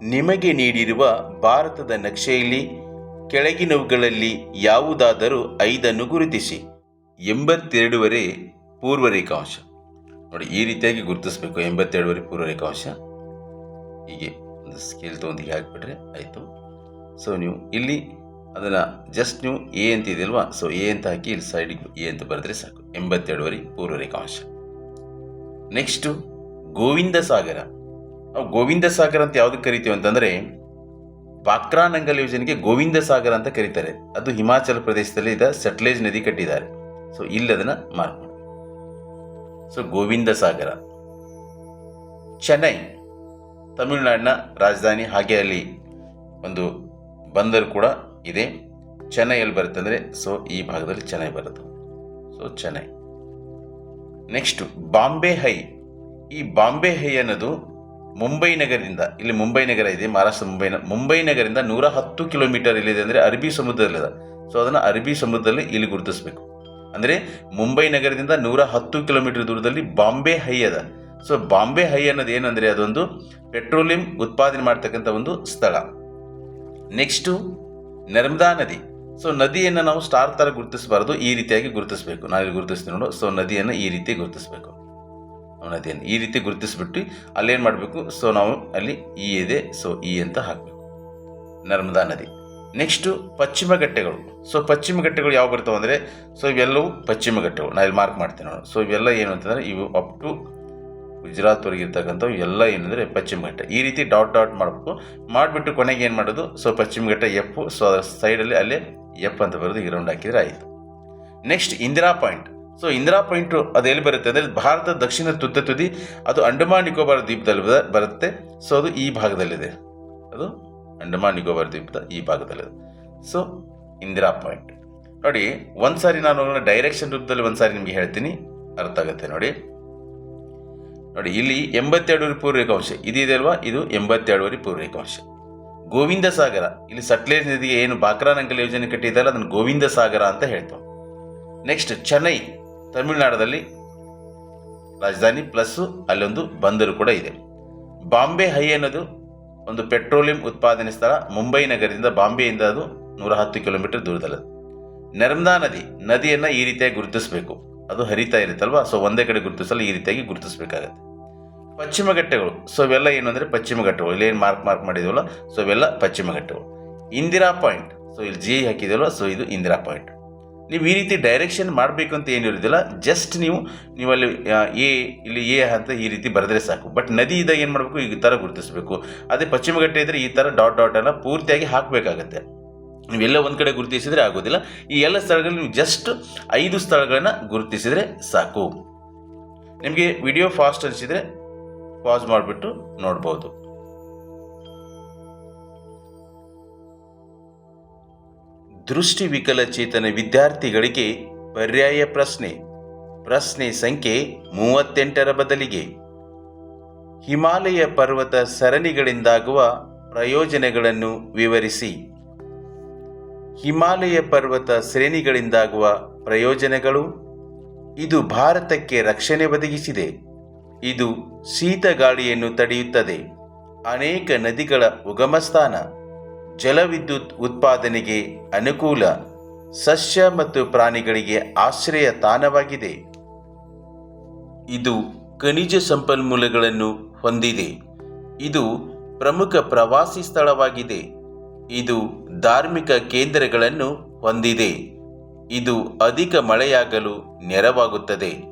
ನಿಮಗೆ ನೀಡಿರುವ ಭಾರತದ ನಕ್ಷೆಯಲ್ಲಿ, ಕೆಳಗಿನವುಗಳಲ್ಲಿ ಯಾವುದಾದರೂ ಐದನ್ನು ಗುರುತಿಸಿ. ಎಂಬತ್ತೆರಡುವರೆ ಪೂರ್ವ ರೇಖಾಂಶ ನೋಡಿ, ಈ ರೀತಿಯಾಗಿ ಗುರುತಿಸಬೇಕು, ಎಂಬತ್ತೆರಡುವರೆ ಪೂರ್ವ ರೇಖಾಂಶ ಹೀಗೆ ಒಂದು ಸ್ಕೇಲ್ ತೊಗೊಂಡು ಹೀಗೆ ಹಾಕಿಬಿಟ್ರೆ ಆಯಿತು. ಸೊ ನೀವು ಇಲ್ಲಿ ಅದನ್ನು ಜಸ್ಟ್ ನೀವು ಎ ಅಂತ ಇದೆಯಲ್ವಾ? ಸೊ ಎ ಅಂತ ಹಾಕಿ ಇಲ್ಲಿ ಸೈಡಿಗೆ ಎ ಅಂತ ಬರೆದ್ರೆ ಸಾಕು. ಎಂಬತ್ತೆರಡುವರೆ ಪೂರ್ವ ರೇಖಾಂಶ ನೆಕ್ಸ್ಟು ಗೋವಿಂದ ಸಾಗರ. ನಾವು ಗೋವಿಂದ ಸಾಗರ ಅಂತ ಯಾವುದಕ್ಕೆ ಕರಿತೀವಿ ಅಂತಂದರೆ ಬಾಕ್ರಾ ನಂಗಲ್ ಯೋಜನೆಗೆ ಗೋವಿಂದ ಸಾಗರ ಅಂತ ಕರೀತಾರೆ. ಅದು ಹಿಮಾಚಲ ಪ್ರದೇಶದಲ್ಲಿ ಇದ್ದ ಸಟ್ಲೇಜ್ ನದಿ ಕಟ್ಟಿದ್ದಾರೆ. ಸೊ ಇಲ್ಲಿ ಅದನ್ನು ಮಾರ್ಕ್ ಮಾಡಿ ಸೊ ಗೋವಿಂದ ಸಾಗರ. ಚೆನ್ನೈ, ತಮಿಳುನಾಡಿನ ರಾಜಧಾನಿ ಹಾಗೆ ಅಲ್ಲಿ ಒಂದು ಬಂದರು ಕೂಡ ಇದೆ. ಚೆನ್ನೈಯಲ್ಲಿ ಬರುತ್ತೆ ಅಂದರೆ ಸೊ ಈ ಭಾಗದಲ್ಲಿ ಚೆನ್ನೈ ಬರುತ್ತೆ. So Chennai. Next Bombay high. ಈ ಬಾಂಬೆ ಹೈ ಅನ್ನೋದು ಮುಂಬೈ ನಗರದಿಂದ, ಇಲ್ಲಿ ಮುಂಬೈ ನಗರ ಇದೆ, ಮಹಾರಾಷ್ಟ್ರ ಮುಂಬೈ ಮುಂಬೈ ನಗರದಿಂದ ನೂರ ಹತ್ತು ಕಿಲೋಮೀಟರ್ ಇಲ್ಲಿದೆ ಅಂದರೆ ಅರಬ್ಬಿ ಸಮುದ್ರದಲ್ಲಿದೆ. ಸೊ ಅದನ್ನು ಅರಬ್ಬಿ ಸಮುದ್ರದಲ್ಲಿ ಇಲ್ಲಿ ಗುರುತಿಸಬೇಕು. ಅಂದರೆ ಮುಂಬೈ ನಗರದಿಂದ ನೂರ ಹತ್ತು ಕಿಲೋಮೀಟರ್ ದೂರದಲ್ಲಿ ಬಾಂಬೆ ಹೈ ಅದ. ಸೊ ಬಾಂಬೆ ಹೈ ಅನ್ನೋದು ಏನಂದರೆ ಅದೊಂದು ಪೆಟ್ರೋಲಿಯಂ ಉತ್ಪಾದನೆ ಮಾಡ್ತಕ್ಕಂಥ ಒಂದು ಸ್ಥಳ. ನೆಕ್ಸ್ಟು ನರ್ಮದಾ ನದಿ. ಸೊ ನದಿಯನ್ನು ನಾವು ಸ್ಟಾರ್ ಥರ ಗುರುತಿಸಬಾರ್ದು, ಈ ರೀತಿಯಾಗಿ ಗುರುತಿಸಬೇಕು. ನಾವಿಲ್ಲಿ ಗುರುತಿಸ್ತೀವಿ ನೋಡು. ಸೊ ನದಿಯನ್ನು ಈ ರೀತಿ ಗುರುತಿಸಬೇಕು. ನದಿಯನ್ನು ಈ ರೀತಿ ಗುರುತಿಸ್ಬಿಟ್ಟು ಅಲ್ಲೇನು ಮಾಡಬೇಕು? ಸೊ ನಾವು ಅಲ್ಲಿ ಈ ಇದೆ ಸೊ ಈ ಅಂತ ಹಾಕಬೇಕು. ನರ್ಮದಾ ನದಿ. ನೆಕ್ಸ್ಟು ಪಶ್ಚಿಮ ಘಟ್ಟಗಳು. ಸೊ ಪಶ್ಚಿಮ ಘಟ್ಟಗಳು ಯಾವ ಬರ್ತಾವೆ ಅಂದರೆ ಸೊ ಇವೆಲ್ಲವೂ ಪಶ್ಚಿಮ ಘಟ್ಟಗಳು. ನಾನು ಇಲ್ಲಿ ಮಾರ್ಕ್ ಮಾಡ್ತೀನಿ ನೋಡಿ. ಸೊ ಇವೆಲ್ಲ ಏನು ಅಂತಂದರೆ, ಇವು ಅಪ್ ಟು ಗುಜರಾತ್ವರೆಗೆ ಇರ್ತಕ್ಕಂಥವು ಎಲ್ಲ ಏನಂದರೆ ಪಶ್ಚಿಮ ಘಟ್ಟ. ಈ ರೀತಿ ಡಾಟ್ ಡಾಟ್ ಮಾಡಬೇಕು ಮಾಡಿಬಿಟ್ಟು ಕೊನೆಗೆ ಏನು ಮಾಡೋದು? ಸೊ ಪಶ್ಚಿಮ ಘಟ್ಟ ಎಫ್ ಸೊ ಅದರ ಸೈಡಲ್ಲಿ ಅಲ್ಲೇ ಎಫ್ ಅಂತ ಬರೋದು ಈ ರೌಂಡ್ ಹಾಕಿದರೆ ಆಯಿತು. Next Indira point so Indira point ಅದು ಎಲ್ಲಿ ಬರುತ್ತೆ ಅಂದರೆ ಭಾರತದ ದಕ್ಷಿಣ ತುತ್ತ ತುದಿ ಅದು ಅಂಡಮಾನ್ ನಿಕೋಬಾರ್ ದ್ವೀಪದಲ್ಲಿ ಬರುತ್ತೆ. ಸೊ ಅದು ಈ ಭಾಗದಲ್ಲಿದೆ. ಅದು ಅಂಡಮಾನ್ ನಿಕೋಬಾರ್ ದ್ವೀಪದ ಈ ಭಾಗದಲ್ಲಿ ಸೊ ಇಂದಿರಾ ಪಾಯಿಂಟ್ ನೋಡಿ, ಒಂದು ಸಾರಿ ನಾನು ಡೈರೆಕ್ಷನ್ ರೂಪದಲ್ಲಿ ಒಂದು ಸಾರಿ ನಿಮಗೆ ಹೇಳ್ತೀನಿ. ಅರ್ಥ ಆಗುತ್ತೆ ನೋಡಿ. ನೋಡಿ, ಇಲ್ಲಿ ಎಂಬತ್ತೆರಡುವರೆ ಪೂರ್ವರೇಖಾಂಶ ಇದಿದೆ ಅಲ್ವಾ? ಇದು ಎಂಬತ್ತೆರಡುವರೆ ಪೂರ್ವರೇಖಾಂಶ ಗೋವಿಂದ ಸಾಗರ. ಇಲ್ಲಿ ಸಟ್ಲೇಜ್ ನದಿಗೆ ಏನು ಬಾಕ್ರಾ ನಂಗಲ್ ಯೋಜನೆ ಕಟ್ಟಿದ್ದಲ್ಲ ಅದನ್ನು ಗೋವಿಂದ ಸಾಗರ ಅಂತ ಹೇಳ್ತೇವೆ. ನೆಕ್ಸ್ಟ್ ಚೆನ್ನೈ, ತಮಿಳುನಾಡದಲ್ಲಿ ರಾಜಧಾನಿ ಪ್ಲಸ್ಸು ಅಲ್ಲೊಂದು ಬಂದರು ಕೂಡ ಇದೆ. ಬಾಂಬೆ ಹೈ ಅನ್ನೋದು ಒಂದು ಪೆಟ್ರೋಲಿಯಂ ಉತ್ಪಾದನೆ ಸ್ಥಳ ಮುಂಬೈ ನಗರದಿಂದ ಬಾಂಬೆಯಿಂದ ಅದು ನೂರ ಹತ್ತು ಕಿಲೋಮೀಟರ್ ದೂರದಲ್ಲಿದೆ. ನರ್ಮದಾ ನದಿ, ನದಿಯನ್ನು ಈ ರೀತಿಯಾಗಿ ಗುರುತಿಸಬೇಕು. ಅದು ಹರಿತಾ ಇರುತ್ತಲ್ವಾ? ಸೊ ಒಂದೇ ಕಡೆ ಗುರುತಿಸಲು ಈ ರೀತಿಯಾಗಿ ಗುರುತಿಸಬೇಕಾಗತ್ತೆ. ಪಶ್ಚಿಮ ಘಟ್ಟಗಳು. ಸೊ ಇವೆಲ್ಲ ಏನು ಅಂದರೆ ಪಶ್ಚಿಮ ಘಟ್ಟಗಳು. ಇಲ್ಲಿ ಏನು ಮಾರ್ಕ್ ಮಾರ್ಕ್ ಮಾಡಿದವಲ್ಲ? ಸೊ ಇವೆಲ್ಲ ಪಶ್ಚಿಮ ಘಟ್ಟಗಳು. ಇಂದಿರಾ ಪಾಯಿಂಟ್ ಸೊ ಇಲ್ಲಿ ಜಿ ಹಾಕಿದವಲ್ಲ? ಸೊ ಇದು ಇಂದಿರಾ ಪಾಯಿಂಟ್ ನೀವು ಈ ರೀತಿ ಡೈರೆಕ್ಷನ್ ಮಾಡಬೇಕು ಅಂತ ಏನಿರೋದಿಲ್ಲ ಜಸ್ಟ್ ನೀವು ನೀವು ಅಲ್ಲಿ ಆ, ಎ ಇಲ್ಲಿ ಎ ಅಂತ ಈ ರೀತಿ ಬರೆದ್ರೆ ಸಾಕು. ಬಟ್ ನದಿ ಇದ್ದಾಗ ಏನು ಮಾಡಬೇಕು? ಈ ಥರ ಗುರುತಿಸಬೇಕು. ಅದೇ ಪಶ್ಚಿಮ ಘಟ್ಟ ಇದ್ದರೆ ಈ ಥರ ಡಾಟ್ ಡಾಟ್ ಎಲ್ಲ ಪೂರ್ತಿಯಾಗಿ ಹಾಕಬೇಕಾಗತ್ತೆ. ನೀವೆಲ್ಲ ಒಂದು ಕಡೆ ಗುರುತಿಸಿದರೆ ಆಗೋದಿಲ್ಲ. ಈ ಎಲ್ಲ ಸ್ಥಳಗಳಲ್ಲಿ ನೀವು ಜಸ್ಟ್ ಐದು ಸ್ಥಳಗಳನ್ನು ಗುರುತಿಸಿದರೆ ಸಾಕು. ನಿಮಗೆ ವಿಡಿಯೋ ಫಾಸ್ಟ್ ಅನಿಸಿದರೆ ಪಾಸ್ ಮಾಡಿಬಿಟ್ಟು ನೋಡ್ಬೋದು. ದೃಷ್ಟಿ ವಿಕಲಚೇತನ ವಿದ್ಯಾರ್ಥಿಗಳಿಗೆ ಪರ್ಯಾಯ ಪ್ರಶ್ನೆ. ಪ್ರಶ್ನೆ ಸಂಖ್ಯೆ ಮೂವತ್ತೆಂಟರ ಬದಲಿಗೆ. ಹಿಮಾಲಯ ಪರ್ವತ ಸರಣಿಗಳಿಂದಾಗುವ ಪ್ರಯೋಜನಗಳನ್ನು ವಿವರಿಸಿ. ಹಿಮಾಲಯ ಪರ್ವತ ಶ್ರೇಣಿಗಳಿಂದಾಗುವ ಪ್ರಯೋಜನಗಳು. ಇದು ಭಾರತಕ್ಕೆ ರಕ್ಷಣೆ ಒದಗಿಸಿದೆ. ಇದು ಶೀತ ಗಾಳಿಯನ್ನು ತಡೆಯುತ್ತದೆ. ಅನೇಕ ನದಿಗಳ ಉಗಮಸ್ಥಾನ. ಜಲವಿದ್ಯುತ್ ಉತ್ಪಾದನೆಗೆ ಅನುಕೂಲ, ಸಸ್ಯ ಮತ್ತು ಪ್ರಾಣಿಗಳಿಗೆ ಆಶ್ರಯ ತಾಣವಾಗಿದೆ. ಇದು ಖನಿಜ ಸಂಪನ್ಮೂಲಗಳನ್ನು ಹೊಂದಿದೆ. ಇದು ಪ್ರಮುಖ ಪ್ರವಾಸಿ ಸ್ಥಳವಾಗಿದೆ. ಇದು ಧಾರ್ಮಿಕ ಕೇಂದ್ರಗಳನ್ನು ಹೊಂದಿದೆ. ಇದು ಅಧಿಕ ಮಳೆಯಾಗಲು ನೆರವಾಗುತ್ತದೆ.